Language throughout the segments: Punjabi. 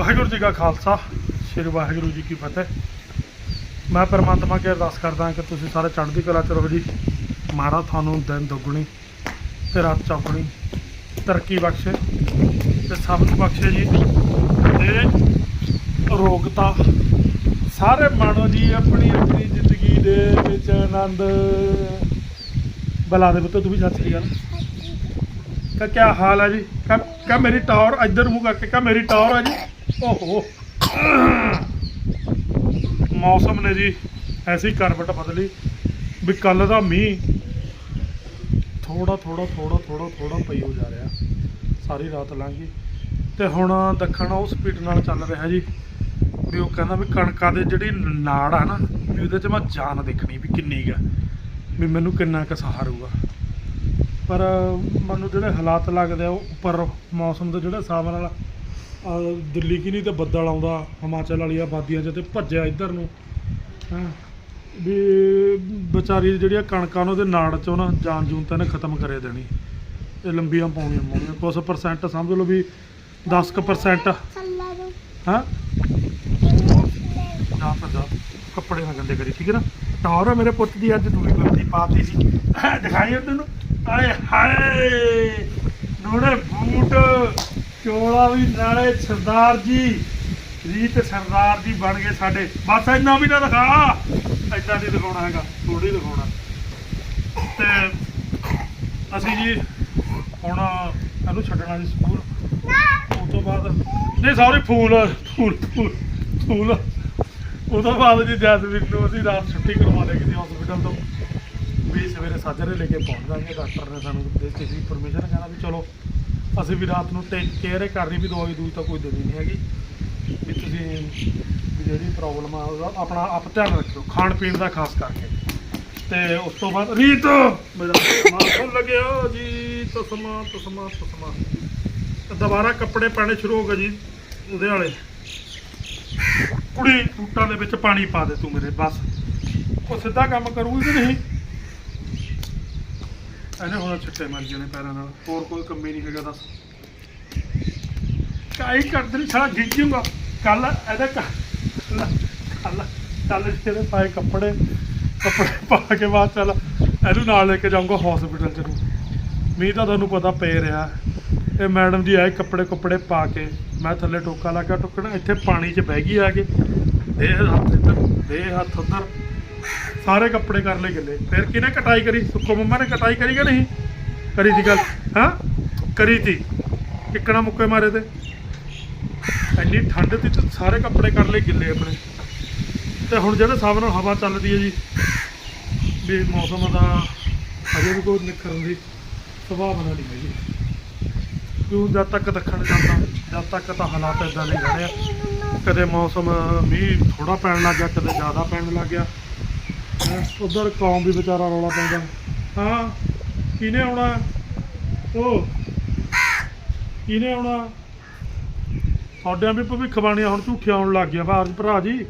ਵਾਹਿਗੁਰੂ ਜੀ ਕਾ ਖਾਲਸਾ ਸ੍ਰੀ ਵਾਹਿਗੁਰੂ ਜੀ ਕੀ ਫਤਿਹ। ਮੈਂ ਪਰਮਾਤਮਾ ਅੱਗੇ ਅਰਦਾਸ ਕਰਦਾ ਕਿ ਤੁਸੀਂ ਸਾਰੇ ਚੜ੍ਹਦੀ ਕਲਾ ਚ ਰਹੋ ਜੀ। ਮਹਾਰਾਜ ਤੁਹਾਨੂੰ ਦਿਨ ਦੁੱਗਣੀ ਤੇ ਰਾਤ ਚੌਗਣੀ ਤਰੱਕੀ ਬਖਸ਼ੇ ਤੇ ਸਭ ਨੂੰ ਬਖਸ਼ੇ ਜੀ। ਤੇ ਰੋਗਤਾ ਸਾਰੇ ਮਾਣੋ ਜੀ ਆਪਣੀ ਆਪਣੀ ਜ਼ਿੰਦਗੀ ਦੇ ਵਿੱਚ ਆਨੰਦ। ਬਲਾ ਦੇ ਪੁੱਤ ਤੂੰ ਵੀ ਸੱਚ ਦੀ ਗੱਲ ਕਾ ਕੀ ਹਾਲ ਹੈ ਜੀ? ਕਾ ਕਾ ਮੇਰੀ ਟਾਵਰ ਇੱਧਰ ਮੂੰਹ ਕਰਕੇ ਕਾ ਮੇਰੀ ਟਾਵਰ ਹੈ ਜੀ। ਓਹੋ। ਮੌਸਮ ਨੇ ਜੀ ਐਸੀ ਕਰਵਟ ਬਦਲੀ ਵੀ ਕੱਲ ਦਾ ਮੀਂਹ ਥੋੜਾ ਥੋੜਾ ਥੋੜਾ ਥੋੜਾ ਥੋੜਾ ਪਈ ਹੋ ਜਾ ਰਿਹਾ। ਸਾਰੀ ਰਾਤ ਲੰਘ ਗਈ। ਤੇ ਹੁਣ ਦੱਖਣ ਉਹ ਸਪੀਡ ਨਾਲ ਚੱਲ ਰਿਹਾ ਜੀ ਵੀ ਉਹ ਕਹਿੰਦਾ ਵੀ ਕਣਕਾਂ ਦੇ ਜਿਹੜੀ ਨਾੜ ਆ ਨਾ, ਵੀ ਉਹਦੇ 'ਚ ਮੈਂ ਜਾਨ ਦੇਖਣੀ ਵੀ ਕਿੰਨੀ ਗਾ ਵੀ ਮੈਨੂੰ ਕਿੰਨਾ ਕੁ ਸਹਾਰੂਗਾ ਪਰ ਮੈਨੂੰ ਜਿਹੜੇ ਹਾਲਾਤ ਲੱਗਦੇ ਆ, ਉਹ ਉੱਪਰ ਮੌਸਮ ਦੇ ਜਿਹੜੇ ਹਿਸਾਬ ਨਾਲ ਦਿੱਲੀ ਕੀ ਨਹੀਂ ਤੇ ਬੱਦਲ ਆਉਂਦਾ ਹਿਮਾਚਲ ਵਾਲੀਆਂ ਵਾਦੀਆਂ 'ਚ ਤੇ ਭੱਜਿਆ ਇੱਧਰ ਨੂੰ। ਹਾਂ? ਵੀ ਵਿਚਾਰੀ ਜਿਹੜੀਆਂ ਕਣਕਾਂ ਨੇ ਉਹਦੇ ਨਾੜ 'ਚੋਂ ਨਾ ਜਾਨ ਜੂਨ ਤਾਂ ਨੇ ਖਤਮ ਕਰੇ ਦੇਣੀ। ਇਹ ਲੰਬੀਆਂ ਪਾਉਣੀਆਂ ਪਾਉਣੀਆਂ ਕੁਛ ਪਰਸੈਂਟ ਸਮਝ ਲਓ ਵੀ 10 ਕੁ ਪਰਸੈਂਟ ਹਾਂ? ਜਾ ਫਿਰ ਜਾ ਕੱਪੜੇ ਨਾ ਗੰਦੇ ਕਰੀ ਠੀਕ ਹੈ ਨਾ? ਟੌਰ ਆ ਮੇਰੇ ਪੁੱਤ ਦੀ ਅੱਜ ਦੂਰੀ ਵਰਤੀ ਪਾਤੀ ਸੀ। ਦਿਖਾਈ ਉਹ ਤੈਨੂੰ ਆਏ ਹਾਏ! ਨੋੜੇ ਬੂਟ। ਚੋਲਾ ਵੀ ਨਾਲੇ ਸਰਦਾਰ ਜੀ, ਰੀਤ ਸਰਦਾਰ ਜੀ ਬਣ ਗਏ ਸਾਡੇ। ਬਸ ਇੰਨਾ ਵੀ ਨਾ ਦਿਖਾ। ਇੰਨਾ ਨਹੀਂ ਦਿਖਾਉਣਾ ਹੈਗਾ ਥੋੜੀ ਦਿਖਾਉਣਾ। ਤੇ ਅਸੀਂ ਜੀ ਹੁਣ ਇਹਨੂੰ ਛੱਡਣਾ ਜੀ ਸਕੂਲ। ਉਸ ਤੋਂ ਬਾਅਦ ਨਹੀਂ ਸੌਰੀ ਫੂਲ ਫੂਲ ਫੂਲ ਫੂਲ। ਉਹ ਤੋਂ ਬਾਅਦ ਜੀ ਜੈਸਮੀਨ ਨੂੰ ਅਸੀਂ ਰਾਤ ਛੁੱਟੀ ਕਰਵਾ ਲਈ ਕਿਸੇ ਹਸਪੀਟਲ ਤੋਂ, ਵੀ ਸਵੇਰੇ ਸਾਜਰੇ ਲੈ ਕੇ ਪਹੁੰਚ ਜਾਵਾਂਗੇ ਡਾਕਟਰ ਨੇ ਸਾਨੂੰ ਦਿੱਤੀ ਪਰਮਿਸ਼ਨ ਕਹਿੰਦਾ ਵੀ ਚਲੋ ਅਸੀਂ ਵੀ ਰਾਤ ਨੂੰ ਟੇਕ ਕੇਅਰ ਕਰਨੀ ਵੀ ਦਵਾਈ ਦੂਈ ਤਾਂ ਕੋਈ ਦੇਣੀ ਨਹੀਂ ਹੈਗੀ। ਵੀ ਤੁਸੀਂ ਵੀ ਜਿਹੜੀ ਪ੍ਰੋਬਲਮ ਆ, ਉਹਦਾ ਆਪਣਾ ਆਪ ਧਿਆਨ ਰੱਖਿਓ, ਖਾਣ ਪੀਣ ਦਾ ਖਾਸ ਕਰਕੇ। ਤੇ ਉਸ ਤੋਂ ਬਾਅਦ ਰੀਤ! ਮੇਰਾ ਮਾਂ ਲੱਗਿਆ ਜੀ ਤਸਮਾ ਤਸਮਾ ਤਸਮਾ ਦੁਬਾਰਾ ਕੱਪੜੇ ਪਾਣੇ ਸ਼ੁਰੂ ਹੋ ਗਏ ਜੀ, ਉਹਦੇ ਵਾਲੇ। ਕੁੜੀ ਬੂਟਾਂ ਦੇ ਵਿੱਚ ਪਾਣੀ ਪਾ ਦੇ ਤੂੰ ਮੇਰੇ, ਬਸ। ਉਹ ਸਿੱਧਾ ਕੰਮ ਕਰੂਗੀ ਕਿ ਨਹੀਂ? ਇਹਨੇ ਹੁਣ ਛਿੱਟੇ ਮਾਰੀ ਜਾਣੇ ਪੈਰਾਂ ਨਾਲ। ਹੋਰ ਕੋਈ ਕੰਮ ਹੀ ਨਹੀਂ ਹੈਗਾ ਦੱਸ। ਕਾਈ ਕਰਦੇ ਨਹੀਂ ਸਾਲਾ ਗਿੱਜ ਜੂਗਾ। ਕੱਲ ਇਹਦੇ ਕੱਲ ਕੱਲ ਕੱਲ ਜਿਹੜੇ ਪਾਏ ਕੱਪੜੇ। ਕੱਪੜੇ ਪਾ ਕੇ ਬਾਅਦ ਚੱਲ, ਇਹਨੂੰ ਨਾਲ ਲੈ ਕੇ ਜਾਊਂਗਾ ਹਸਪੀਟਲ ਚ ਨੂੰ ਮੀਂਹ ਤਾਂ ਤੁਹਾਨੂੰ ਪਤਾ ਪੈ ਰਿਹਾ। ਇਹ ਮੈਡਮ ਜੀ ਆਏ ਕੱਪੜੇ ਕੁੱਪੜੇ ਪਾ ਕੇ। ਮੈਂ ਥੱਲੇ ਟੋਕਾ ਲਾ ਕੇ ਟੁੱਕਣਾ। ਇੱਥੇ ਪਾਣੀ 'ਚ ਬਹਿ ਗਈ ਆ ਕੇ। ਦੇ ਹੱਥ ਇੱਧਰ, ਦੇ ਹੱਥ ਉੱਧਰ। ਸਾਰੇ ਕੱਪੜੇ ਕਰ ਲਏ ਗਿੱਲੇ। ਫਿਰ ਕਿਹਨੇ ਕਟਾਈ ਕਰੀ? ਸੁੱਕੋ ਮੰਮਾ ਨੇ ਕਟਾਈ ਕਰੀ ਕਿ ਨਹੀਂ? ਕਰੀ ਦੀ ਗੱਲ। ਹਾਂ? ਕਰੀ ਤੀ। ਕਿੱਕਣਾ ਮੁੱਕੇ ਮਾਰੇ ਤੇ। ਇੰਨੀ ਠੰਡ ਤੇ ਸਾਰੇ ਕੱਪੜੇ ਕਰ ਲਏ ਗਿੱਲੇ ਆਪਣੇ। ਤੇ ਹੁਣ ਜਿਹੜੇ ਹਿਸਾਬ ਨਾਲ ਹਵਾ ਚੱਲਦੀ ਹੈ ਜੀ, ਵੀ ਮੌਸਮ ਦਾ ਅਜੇ ਵੀ ਕੋਈ ਨਿਖਰਨ ਦੀ ਸੰਭਾਵਨਾ ਨਹੀਂ ਹੈਗੀ। ਕਿਉਂ ਜਦ ਤੱਕ ਦੱਖਣ ਜਾਂਦਾ, ਜਦ ਤੱਕ ਤਾਂ ਹਾਲਾਤ ਇਦਾਂ ਦੇ ਰਹੇ ਆ। ਕਦੇ ਮੌਸਮ ਮੀਂਹ ਥੋੜਾ ਪੈਣ ਲੱਗ ਗਿਆ, ਕਦੇ ਜ਼ਿਆਦਾ ਪੈਣ ਲੱਗ ਗਿਆ। ਉਧਰ ਕੌਮ ਵੀ ਵਿਚਾਰਾ ਰੌਲਾ ਪਾਉਂਦਾ। ਹਾਂ, ਕਿਹਨੇ ਆਉਣਾ? ਉਹ ਕਿਹਨੇ ਆਉਣਾ? ਸਾਡਿਆਂ ਵੀ ਭਵਿੱਖਬਾਣੀਆਂ ਹੁਣ ਝੂਠੀਆਂ ਆਉਣ ਲੱਗ ਗਿਆ ਬਾਹਰ, ਭਰਾ ਜੀ।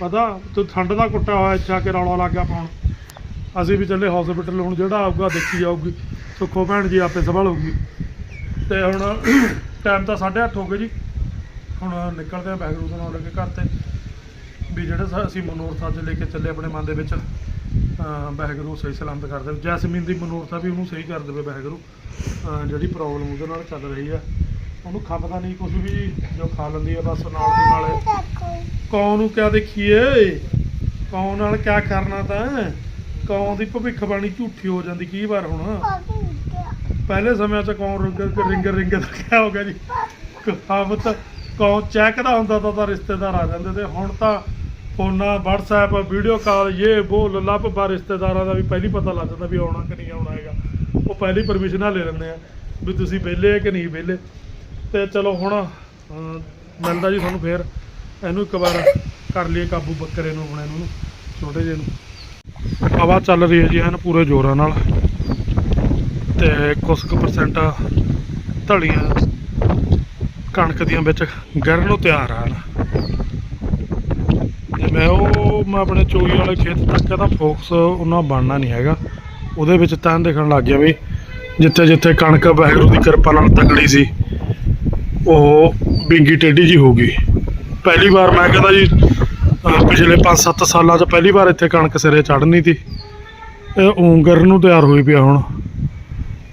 ਪਤਾ, ਤੂੰ ਠੰਡ ਦਾ ਕੁੱਟਿਆ ਹੋਇਆ ਇੱਥੇ ਆ ਕੇ ਰੌਲਾ ਲੱਗ ਗਿਆ ਪਾਉਣ। ਅਸੀਂ ਵੀ ਚੱਲੇ ਹਸਪੀਟਲ ਹੁਣ ਜਿਹੜਾ ਆਊਗਾ, ਦੇਖੀ ਜਾਊਗੀ। ਸੁੱਖੋ ਭੈਣ ਜੀ ਆਪੇ ਸੰਭਾਲੂਗੀ ਤੇ ਹੁਣ ਟਾਈਮ ਤਾਂ 8:30 ਹੋ ਗਏ ਜੀ। ਹੁਣ ਨਿਕਲਦੇ ਆ ਬੈਗਰੂ ਦੇ ਨਾਲ ਲੈ ਕੇ ਘਰ ਤੇ। ਵੀ ਜਿਹੜੇ ਅਸੀਂ ਮਨੋਰਥਾ ਅੱਜ ਲੈ ਕੇ ਚੱਲੇ ਆਪਣੇ ਮਨ ਦੇ ਵਿੱਚ ਵਾਹਿਗੁਰੂ ਸਹੀ ਸਲਾਮਤ ਕਰ ਦੇਵੇ। ਜੈਸਮੀਨ ਦੀ ਮਨੋਰਥਾ ਵੀ ਉਹਨੂੰ ਸਹੀ ਕਰ ਦੇਵੇ ਵਾਹਿਗੁਰੂ। ਜਿਹੜੀ ਪ੍ਰੋਬਲਮ ਉਹਦੇ ਨਾਲ ਚੱਲ ਰਹੀ ਆ। ਉਹਨੂੰ ਖਪਦਾ ਨਹੀਂ ਕੁਝ ਵੀ, ਜੋ ਖਾ ਲੈਂਦੀ ਆ ਬਸ ਨਾਲ ਦੀ ਨਾਲ। ਕੌਣ ਨੂੰ ਕਿਆ ਦੇਖੀਏ? ਕੌਣ ਨਾਲ ਕਿਆ ਕਰਨਾ ਤਾਂ? ਕੌਣ ਦੀ ਭਵਿੱਖਬਾਣੀ ਝੂਠੀ ਹੋ ਜਾਂਦੀ ਕੀ ਵਾਰ ਹੁਣ? ਪਹਿਲੇ ਸਮਿਆਂ 'ਚ ਕੌਣ ਰਿੰਗ ਰਿੰਗ ਰਿੰਗ ਦਾ ਕਿਆ ਹੋ ਗਿਆ ਜੀ? ਕਹਾਵਤ, ਕੌਣ ਚੈੱਕਦਾ ਹੁੰਦਾ ਤਾਂ ਰਿਸ਼ਤੇਦਾਰ ਆ ਜਾਂਦੇ ਤੇ ਹੁਣ ਤਾਂ ਫੋਨਾਂ WhatsApp ਵੀਡੀਓ ਕਾਲ ਇਹ ਬੋਲ ਲੱਭ ਬਾ ਰਿਸ਼ਤੇਦਾਰਾਂ ਦਾ ਵੀ ਪਹਿਲੀ ਪਤਾ ਲੱਗ ਜਾਂਦਾ ਵੀ ਆਉਣਾ ਕਿ ਨਹੀਂ ਆਉਣਾ ਹੈਗਾ। ਉਹ ਪਹਿਲੀ ਪਰਮਿਸ਼ਨਾਂ ਲੈ ਲੈਂਦੇ ਆ ਵੀ ਤੁਸੀਂ ਵਿਹਲੇ ਕਿ ਨਹੀਂ ਵਿਹਲੇ। ਤੇ ਚਲੋ ਹੁਣ ਮਿਲਦਾ ਜੀ ਤੁਹਾਨੂੰ ਫੇਰ ਇਹਨੂੰ ਇੱਕ ਵਾਰ ਕਰ ਲਈਏ ਕਾਬੂ ਬੱਕਰੇ ਨੂੰ, ਆਪਣੇ ਨੂੰ, ਛੋਟੇ ਜਿਹੇ ਨੂੰ। ਹਵਾ ਚੱਲ ਰਹੀ ਹੈ ਜੀ ਐਨ ਪੂਰੇ ਜ਼ੋਰਾਂ ਨਾਲ। ਤੇ ਕੁਝ ਕੁ ਪਰਸੈਂਟ ਧੜੀਆਂ ਕਣਕ ਦੀਆਂ ਵਿੱਚ ਗਿਰਨ ਨੂੰ ਤਿਆਰ ਆ। ਮੈਂ ਉਹ, ਮੈਂ ਆਪਣੇ ਚੋਈ ਵਾਲੇ ਖੇਤ ਤੱਕ ਇਹਦਾ ਫੋਕਸ ਉਹਨਾਂ ਬਣਨਾ ਨਹੀਂ ਹੈਗਾ। ਉਹਦੇ ਵਿੱਚ ਤਾਂ ਦੇਖਣ ਲੱਗ ਗਿਆ ਵੀ ਜਿੱਥੇ ਜਿੱਥੇ ਕਣਕ ਵਾਹਿਗੁਰੂ ਦੀ ਕਿਰਪਾ ਨਾਲ ਤਕੜੀ ਸੀ, ਉਹ ਬਿੰਗੀ ਟੇਢੀ ਜੀ ਹੋ ਗਈ। ਪਹਿਲੀ ਵਾਰ ਮੈਂ ਕਹਿੰਦਾ ਜੀ ਪਿਛਲੇ 5-7 ਸਾਲਾਂ 'ਚ ਪਹਿਲੀ ਵਾਰ ਇੱਥੇ ਕਣਕ ਸਿਰੇ ਚੜ੍ਹਨੀ ਸੀ। ਇਹ ਉਂਗਰ ਨੂੰ ਤਿਆਰ ਹੋਈ ਪਿਆ ਹੁਣ।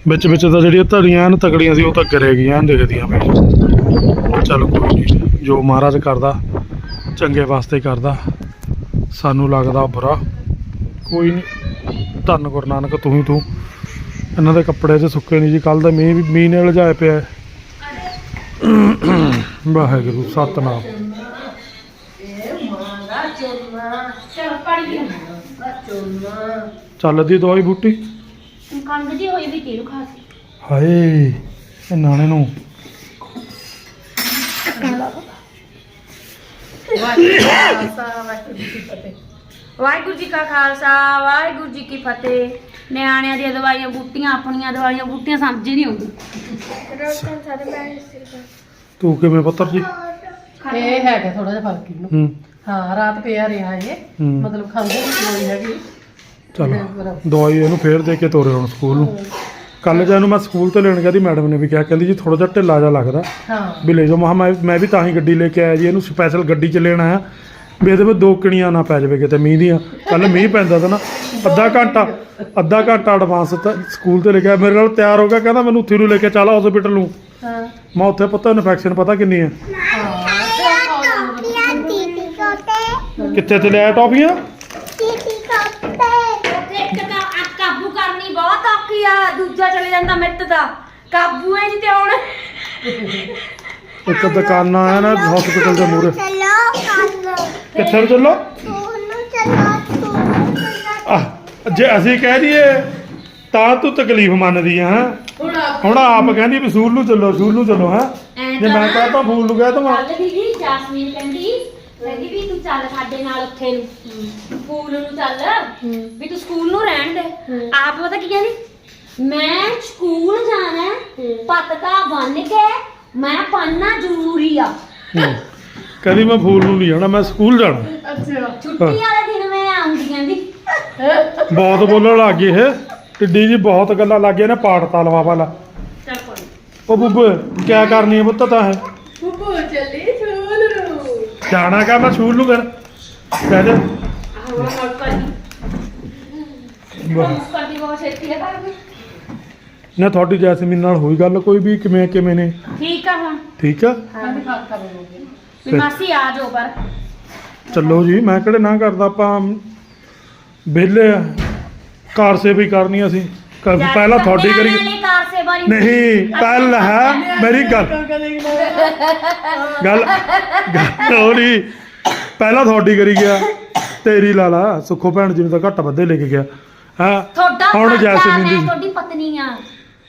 ਵਿੱਚ ਵਿੱਚ ਤਾਂ ਜਿਹੜੀਆਂ ਧੜੀਆਂ ਨੇ ਤਕੜੀਆਂ ਸੀ, ਉਹ ਤਾਂ ਗਰੇ ਗਈਆਂ ਦਿਖਦੀਆਂ ਪਈਆਂ ਚਲੋ ਕੋਈ ਨਹੀਂ, ਜੋ ਮਹਾਰਾਜ ਕਰਦਾ, ਚੰਗੇ ਵਾਸਤੇ ਕਰਦਾ। ਸਾਨੂੰ ਲੱਗਦਾ ਬੁਰਾ। ਕੋਈ ਨਹੀਂ ਧੰਨ ਗੁਰੂ ਨਾਨਕ, ਤੂੰ ਹੀ ਤੂੰ। ਇਹਨਾਂ ਦੇ ਕੱਪੜੇ ਤੇ ਸੁੱਕੇ ਨਹੀਂ ਜੀ ਕੱਲ ਦਾ ਮੀਂਹ ਵੀ ਮੀਂਹ ਨੇ ਲਜਾਏ ਪਿਆ। ਵਾਹਿਗੁਰੂ, ਸਤਨਾਮ। ਚੱਲਦੀ ਦਵਾਈ ਬੂਟੀ। ਕੰਗ ਜੀ ਹੋਈ ਵੀ ਤੇਰੂ ਖਾਸੀ ਹਾਏ, ਇਹ ਨਾਣੇ ਨੂੰ। ਵਾਹਿਗੁਰੂ ਜੀ ਕਾ ਖਾਲਸਾ ਵਾਹਿਗੁਰੂ ਜੀ ਕੀ ਫਤਿਹ। ਨਿਆਣਿਆਂ ਦੀਆਂ ਦਵਾਈਆਂ ਬੂਟੀਆਂ ਆਪਣੀਆਂ ਦਵਾਈਆਂ ਬੂਟੀਆਂ ਸਮਝ ਹੀ ਨਹੀਂ ਆਉਂਦੀ। ਤੂੰ ਕਿਵੇਂ ਪੁੱਤਰ ਜੀ? ਇਹ ਹੈਗਾ ਥੋੜਾ ਜਿਹਾ ਫ਼ਰਕ ਇਹਨੂੰ। ਹੂੰ। ਹਾਂ ਰਾਤ ਪਿਆ ਰਿਹਾ ਇਹ। ਹੂੰ। ਮਤਲਬ ਖਾਂਦੇ ਨਹੀਂ ਕੋਈ ਹੈਗੀ। ਚਲ ਦਵਾਈ ਇਹਨੂੰ ਫੇਰ ਦੇ ਕੇ ਤੋਰੇ ਹੁਣ ਸਕੂਲ ਨੂੰ। ਕੱਲ ਜਦੋਂ ਮੈਂ ਸਕੂਲ ਤੇ ਲੈਣ ਗਿਆ ਦੀ ਮੈਡਮ ਨੇ ਵੀ ਕਿਹਾ ਕਹਿੰਦੀ ਜੀ ਥੋੜਾ ਜਿਹਾ ਢਿੱਲਾ ਜਿਹਾ ਲੱਗਦਾ। ਹਾਂ। ਵੀ ਲੈ ਜਾਓ ਮਹਾ ਮੈਂ ਮੈਂ ਵੀ ਤਾਂ ਹੀ ਗੱਡੀ ਲੈ ਕੇ ਆਇਆ ਜੀ ਇਹਨੂੰ ਸਪੈਸ਼ਲ ਗੱਡੀ 'ਚ ਲੈਣ ਆਇਆ। ਵੀ ਇਹਦੇ ਵਿੱਚ ਦੋ ਕਣੀਆਂ ਨਾ ਪੈ ਜਾਵੇ ਕਿਤੇ ਮੀਂਹ ਦੀਆਂ। ਕੱਲ ਮੀਂਹ ਪੈਂਦਾ ਤਾਂ ਨਾ ਅੱਧਾ ਘੰਟਾ ਅੱਧਾ ਘੰਟਾ ਐਡਵਾਂਸ ਤਾਂ ਸਕੂਲ ਤੇ ਲਿਖਿਆ ਮੇਰੇ ਨਾਲ ਤਿਆਰ ਹੋ ਗਿਆ ਕਹਿੰਦਾ ਮੈਨੂੰ ਉੱਥੇ ਨੂੰ ਲੈ ਕੇ ਚੱਲ ਹਸਪੀਟਲ ਨੂੰ। ਹਾਂ। ਮੈਂ ਉੱਥੇ ਪਤਾ ਇਨਫੈਕਸ਼ਨ ਪਤਾ ਕਿੰਨੀ ਹੈ ਕਿੱਥੇ ਤੇ ਲਿਆ ਟੌਫੀਆਂ ਇੱਕ ਤਾਂ ਆ ਕਾਬੂ ਕਰਨੀ ਔਖੀ ਆ ਦੂਜਾ ਚਲੇ ਜਾਂਦਾ ਮਿੱਟ ਦਾ। ਕਾਬੂ ਹੈ ਨਹੀਂ ਤੇ ਹੁਣ। ਇੱਕ ਦੁਕਾਨਾਂ ਆ ਨਾ ਹਸਪੀਟਲ ਦੇ ਮੂਹਰੇ। ਚਲੋ ਕਿੱਥੇ ਨੂੰ ਚੱਲੋ ਸੋਨੂੰ ਚਲੋ। ਆਹ, ਜੇ ਅਸੀਂ ਕਹਿ ਦਈਏ ਤਾਂ ਤੂੰ ਤਕਲੀਫ ਮੰਨਦੀ ਆ ਹੈਂ? ਹੁਣ ਆਪ ਹੁਣ ਆਪ ਕਹਿੰਦੀ ਵੀ ਸੂਲ ਨੂੰ ਚੱਲੋ ਸੂਲ ਨੂੰ ਚੱਲੋ ਹੈ? ਐਂ ਜੇ ਮੈਂ ਕਹਤਾ ਫੂਲ ਨੂੰ ਕਹਿ ਤਾਂ ਚੱਲ ਦੀਦੀ ਜਾਸਮੀਨ ਕਹਿੰਦੀ ਕਹਿੰਦੀ ਵੀ ਤੂੰ ਚੱਲ ਸਾਡੇ ਨਾਲ ਉੱਥੇ ਨੂੰ। ਸਕੂਲ ਨੂੰ ਚੱਲ ਵੀ ਤੂੰ ਸਕੂਲ ਨੂੰ ਰਹਿਣ ਦੇ। ਆਪ ਪਤਾ ਕੀ ਕਹਿੰਦੀ? ਮੈਂ ਸਕੂਲ ਜਾਣਾ ਹੈ, ਪਤਕਾ ਬੰਨ ਕੇ ਮੈਂ ਪੜਨਾ ਜ਼ਰੂਰੀ ਆ। ਕਹਿੰਦੀ ਮੈਂ ਫੂਲ ਨੂੰ ਨਹੀਂ ਜਾਣਾ ਮੈਂ ਸਕੂਲ ਜਾਣਾ। ਅੱਛਾ। ਛੁੱਟੀ ਵਾਲੇ ਦਿਨ ਮੈਂ ਆਉਂਗੀ ਕਹਿੰਦੀ ਬਹੁਤ ਬੋਲਣ ਲੱਗ ਗਈ ਇਹ। ਟਿੱਡੀ ਜੀ ਬਹੁਤ ਗੱਲਾਂ ਲੱਗ ਗਈਆਂ ਨੇ ਪਾੜਤਾ ਲਵਾ ਵਾਲਾ ਚੱਲ ਕੋਈ ਉਹ ਬੁੱਬੇ ਕਿਆ ਕਰਨੀ ਹੈ ਪੁੱਤ ਤਾਂ ਹੈ ਬੁੱਬੂ ਚੱਲੀ ਛੋਲ ਰੂ ਜਾਣਾ ਕਾ ਮੈਂ ਸਕੂਲ ਨੂੰ ਫਿਰ? ਕਹਿ ਦੇ। ਆਹ ਹੁਣ ਕਰਦੀ ਵਾਹ। ਕਰਦੀ ਬਹੁਤ ਛੇਤੀ ਹੈ ਕਰ ਨਾ ਤੁਹਾਡੀ ਜੈਸਮੀਨ ਨਾਲ ਹੋਈ ਗੱਲ ਕੋਈ ਵੀ ਕਿਵੇਂ ਕਿਵੇਂ ਨੇ? ਠੀਕ ਆ ਹੁਣ। ਠੀਕ ਆ? ਹਾਂ। ਵੀ ਮਾਸੀ ਆ ਜਾਓ ਪਰ। ਚੱਲੋ ਜੀ ਮੈਂ ਕਿਹੜੇ ਨਾ ਕਰਦਾ ਆਪਾਂ ਵਿਹਲੇ ਆ। ਕਾਰ ਸੇ ਵੀ ਕਰਨੀ ਅਸੀਂ। ਕ- ਪਹਿਲਾਂ ਤੁਹਾਡੀ ਕਰੀ ਸੇਵਾ ਨਹੀਂ ਨਹੀਂ ਪਹਿਲ ਹੈ ਮੇਰੀ ਗੱਲ ਗੱਲ ਗੱਲ ਉਹ ਨਹੀਂ ਪਹਿਲਾਂ ਤੁਹਾਡੀ ਕਰੀ ਗਿਆ। ਤੇਰੀ ਲਾਲਾ ਸੁੱਖੋ ਭੈਣ ਜੀ ਨੂੰ ਤਾਂ ਘੱਟ ਵੱਧੇ ਲੈ ਕੇ ਗਿਆ। ਹਾਂ? ਤੁਹਾਡਾ ਹੁਣ ਆ, ਜੈਸਮੀਨ ਮੈਂ ਦੀ ਤੁਹਾਡੀ ਪਤਨੀ ਆ।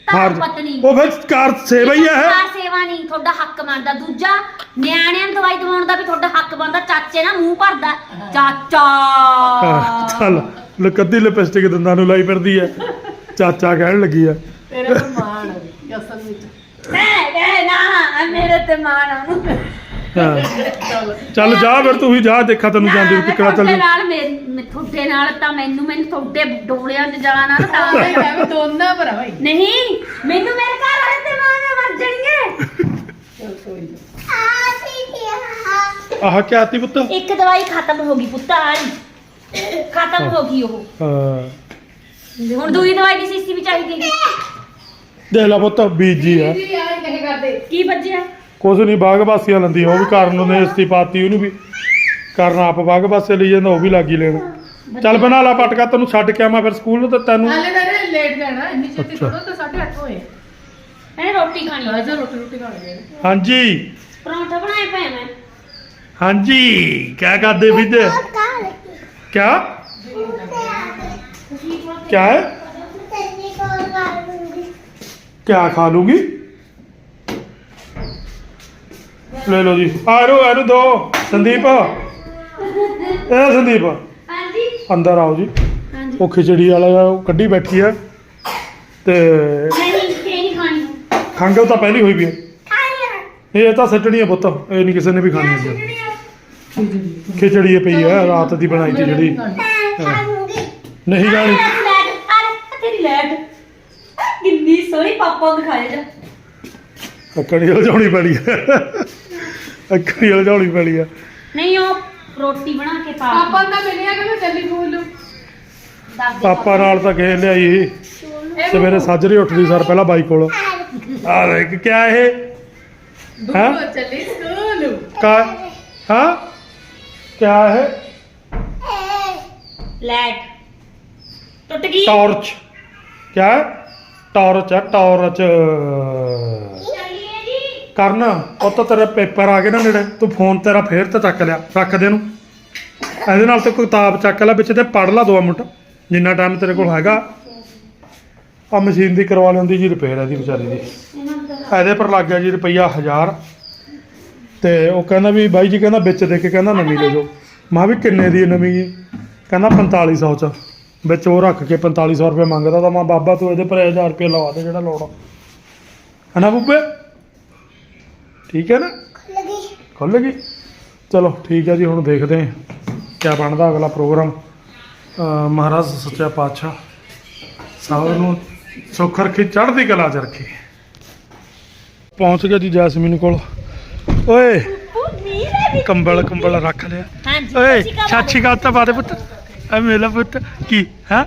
ਫਰਜ਼ ਤਾਂ ਪਤਨੀ। ਉਹ ਫਿਰ ਕਾਰ ਸੇਵਾ ਹੀ ਹੈ? ਕਾਰ ਸੇਵਾ ਨਹੀਂ ਤੁਹਾਡਾ ਹੱਕ ਬਣਦਾ। ਦੂਜਾ ਨਿਆਣਿਆਂ ਨੂੰ ਦਵਾਈ ਦਵਾਉਣ ਦਾ ਵੀ ਤੁਹਾਡਾ ਹੱਕ ਬਣਦਾ। ਚਾਚੇ ਨਾਲ ਮੂੰਹ ਭਰਦਾ। ਚਾਚਾ! ਚੱਲ ਲਕੱਦੀ ਲਿਪਸਟਿਕ ਦੰਦਾਂ ਨੂੰ ਲਾਈ ਫਿਰਦੀ ਹੈ ਚਾਚਾ ਕਹਿਣ ਲੱਗੀ ਆ ਤੇਰੇ ਤੋਂ ਮਾਣ ਹੈ ਅਸਲ ਵਿੱਚ। ਮੈਂ ਨਾ ਮੇਰੇ ਤੇ ਮਾਣ ਆ ਹਾਂ। ਚੱਲ ਜਾ ਫਿਰ ਤੂੰ ਹੀ ਜਾ ਦੇਖਾ ਤੈਨੂੰ ਜਾਂਦੀ ਕਿ ਕਿਹੜਾ ਚੱਲ ਤੁਹਾਡੇ ਨਾਲ ਮੇਰੀ ਮੈਂ- ਤੁਹਾਡੇ ਨਾਲ ਤਾਂ ਮੈਨੂੰ ਮੈਨੂੰ ਤੁਹਾਡੇ ਡੋਲਿਆਂ 'ਚ ਜਾਣਾ ਨਾ ਤਾਂ ਇਹ ਹੈ ਵੀ ਦੋਨਾਂ ਭਰਾ ਭਾਈ ਨਹੀਂ ਮੈਨੂੰ ਮੇਰੇ ਘਰ ਵਾਲੇ ਤੇ ਮਾਣ ਵੱਜ ਜਾਣਗੇ ਚੱਲ ਕੋਈ ਨੀ। ਆਹ ਕਿਆ ਆਤੀ ਪੁੱਤ? ਇੱਕ ਦਵਾਈ ਖਤਮ ਹੋ ਗਈ ਪੁੱਤ ਆਲੀ ਖਤਮ ਹੋ ਗਈ ਉਹ। ਹਾਂ। ਹੁਣ ਦੂਜੀ ਦਵਾਈ ਦੀ ਸੀਸੀ ਵੀ ਚਾਹੀਦੀ ਹੈ। ਦੇਖ ਲੈ ਪੁੱਤ ਬੀਜੀ ਆ। ਦੀਦੀ ਆਏ ਕਹੇ ਕਰਦੇ? ਕੀ ਵੱਜਿਆ? ਕੁਛ ਨਹੀਂ ਬਾਗ ਵਾਸੀਆਂ ਲੰਦੀ ਉਹ ਵੀ ਕਾਰਨ ਨੇ ਇਸਤੀ ਪਾਤੀ ਉਹਨੂੰ ਵੀ ਕਰਨ ਆਪ ਬਾਗ ਵਾਸੇ ਲਈ ਜਾਂਦਾ ਉਹ ਵੀ ਲੱਗੀ ਲੈਣ। ਚੱਲ ਬਣਾ ਲਾ ਪਟਕਾ ਤੈਨੂੰ ਛੱਡ ਕੇ ਆਵਾਂ ਫਿਰ ਸਕੂਲ ਨੂੰ ਤੇ ਤੈਨੂੰ ਹਾਲੇ ਮੇਰੇ ਲੇਟ ਜਾਣਾ ਇੰਨੀ ਛੇਤੀ ਅੱਛਾ। ਤਾਂ 8:30 ਹੋਏ। ਇਹਨੇ ਰੋਟੀ ਖਾਣੀ ਆ ਜਾ ਰੋਟੀ ਰੋਟੀ ਖਾਣੀ ਹੈ ਹਾਂਜੀ। ਪਰੌਂਠਾ ਬਣਾਏ ਪਏ ਮੈਂ। ਹਾਂਜੀ ਕਿਆ ਕਰਦੇ ਵਿਦ ਕਿਆ? ਕਿਆ ਹੈ? ਕਿਆ ਖਾ ਲੂਗੀ? ਲੈ ਲਓ ਜੀ। ਆ ਰੋ ਇਹਨੂੰ ਦੋ। ਸੰਦੀਪ। ਇਹ ਸੰਦੀਪ। ਹਾਂਜੀ। ਅੰਦਰ ਆਓ ਜੀ। ਹਾਂਜੀ। ਉਹ ਖਿਚੜੀ ਵਾਲਾ ਉਹ ਕੱਢੀ ਬੈਠੀ ਹੈ। ਤੇ ਨਹੀਂ ਖਾਣੀ। ਖੰਗ ਤਾਂ ਪਹਿਲੀ ਹੋਈ ਵੀ ਹੈ। ਇਹ ਤਾਂ ਸੱਟਣੀ ਪੁੱਤ। ਇਹ ਨਹੀਂ ਕਿਸੇ ਨੇ ਵੀ ਖਾਣੀ ਹੈ ਖਿਚੜੀ ਪਈ ਹੈ ਰਾਤ ਦੀ ਬਣਾਈ ਸੀ ਜਿਹੜੀ। ਨਹੀਂ ਅਰੇ ਤੇਰੀ ਲੈਟ ਕਿੰਨੀ ਸੋਹਣੀ ਪਾਪਾ ਦਿਖਾਏ ਜਾ। ਅੱਕੜੀ ਉਲਝਾਉਣੀ ਪੈਣੀ ਪੈਣੀ ਹੈ ਨਹੀਂ ਉਹ ਰੋਟੀ ਬਣਾ ਕੇ ਪਾ ਪਾਪਾ ਦਾ ਮਿਲਿਆ ਕਿ ਮੈਂ ਚੱਲੀ ਫੂਲ ਨੂੰ ਦੱਸ ਦੇ ਪਾਪਾ ਨਾਲ ਤਾਂ ਗਏ ਲਿਆਈ ਇਹ ਸਵੇਰੇ ਸਾਜਰੇ ਉੱਠਦੀ ਸਰ ਪਹਿਲਾਂ ਬਾਈ ਕੋਲ। ਆ ਦੇਖ ਕਿਆ ਇਹ? ਹੈਂ? ਚੱਲੀ ਸਕੂਲ ਕਾ ਹਾਂ? ਕਿਆ ਹੈ ਲੈਟ। ਟੁੱਟ ਗਈ। ਟਾਰਚ। ਕਿਆ? ਹੈ ਟਾਰਚ ਹੈ ਟਾਰਚ। ਕਰਨ ਉਹ ਤਾਂ ਤੇਰੇ ਪੇਪਰ ਆ ਗਏ ਨਾ ਨੇੜੇ, ਤੂੰ ਫੋਨ ਤੇਰਾ ਫੇਰ ਤਾਂ ਚੱਕ ਲਿਆ, ਰੱਖ ਦੇ ਨੂੰ ਇਹਦੇ ਨਾਲ ਤੇ ਕੋਈ ਕਿਤਾਬ ਚੱਕ ਲੈ, ਵਿੱਚ ਤੇ ਪੜ ਲਾ ਦੋ ਮਿੰਟ, ਜਿੰਨਾ ਟਾਈਮ ਤੇਰੇ ਕੋਲ ਹੈਗਾ। ਆ ਮਸ਼ੀਨ ਦੀ ਕਰਵਾ ਲੈਂਦੀ ਜੀ ਰਿਪੇਅਰ ਇਹਦੀ ਵਿਚਾਰੀ ਦੀ। ਇਹਦੇ ਪਰ ਲੱਗ ਗਿਆ ਜੀ ਰੁਪਈਆ 1000 ਤੇ ਉਹ ਕਹਿੰਦਾ ਵੀ ਬਾਈ ਜੀ ਕਹਿੰਦਾ ਵਿੱਚ ਦੇ ਕੇ ਕਹਿੰਦਾ ਨਵੀਂ ਲੈ ਜਾਓ। ਮੈਂ ਵੀ ਕਿੰਨੇ ਦੀ ਨਵੀਂ ਜੀ? ਕਹਿੰਦਾ 4500 ਚ। ਵਿੱਚ ਉਹ ਰੱਖ ਕੇ 4500 ਰੁਪਏ ਮੰਗਦਾ ਤਾਂ ਮੈਂ ਬਾਬਾ ਤੂੰ ਇਹਦੇ ਪਰ 1000 ਰੁਪਏ ਲਵਾ ਦੇ ਜਿਹੜਾ ਲੋੜ ਆ। ਹਨਾ ਬੁੱਬੇ? ਠੀਕ ਹੈ ਨਾ? लगी ਖੁੱਲ ਗਈ। ਚਲੋ ਠੀਕ ਹੈ ਜੀ ਹੁਣ ਦੇਖਦੇ ਹਾਂ ਕਿਆ ਬਣਦਾ ਅਗਲਾ ਪ੍ਰੋਗਰਾਮ। ਮਹਾਰਾਜ ਸੱਚਾ ਪਾਤਸ਼ਾਹ ਸਭ ਨੂੰ ਸੁੱਖ ਰੱਖੀ ਚੜ੍ਹਦੀ ਕਲਾ ਚ ਰੱਖੀ। ਪਹੁੰਚ ਗਿਆ ਜੀ ਜੈਸਮੀਨ ਕੋਲ। ਓਏ ਕੰਬਲ ਕੰਬਲ ਰੱਖ ਲਿਆ। ਹਾਂਜੀ ਓਏ ਸਤਿ ਸ਼੍ਰੀ ਅਕਾਲ ਛਾਛੀ ਗੱਲ ਤਾਂ ਬਾਦੇ ਪੁੱਤ। ਐ ਮੇਰਾ ਪੁੱਤ ਕੀ ਹੈ?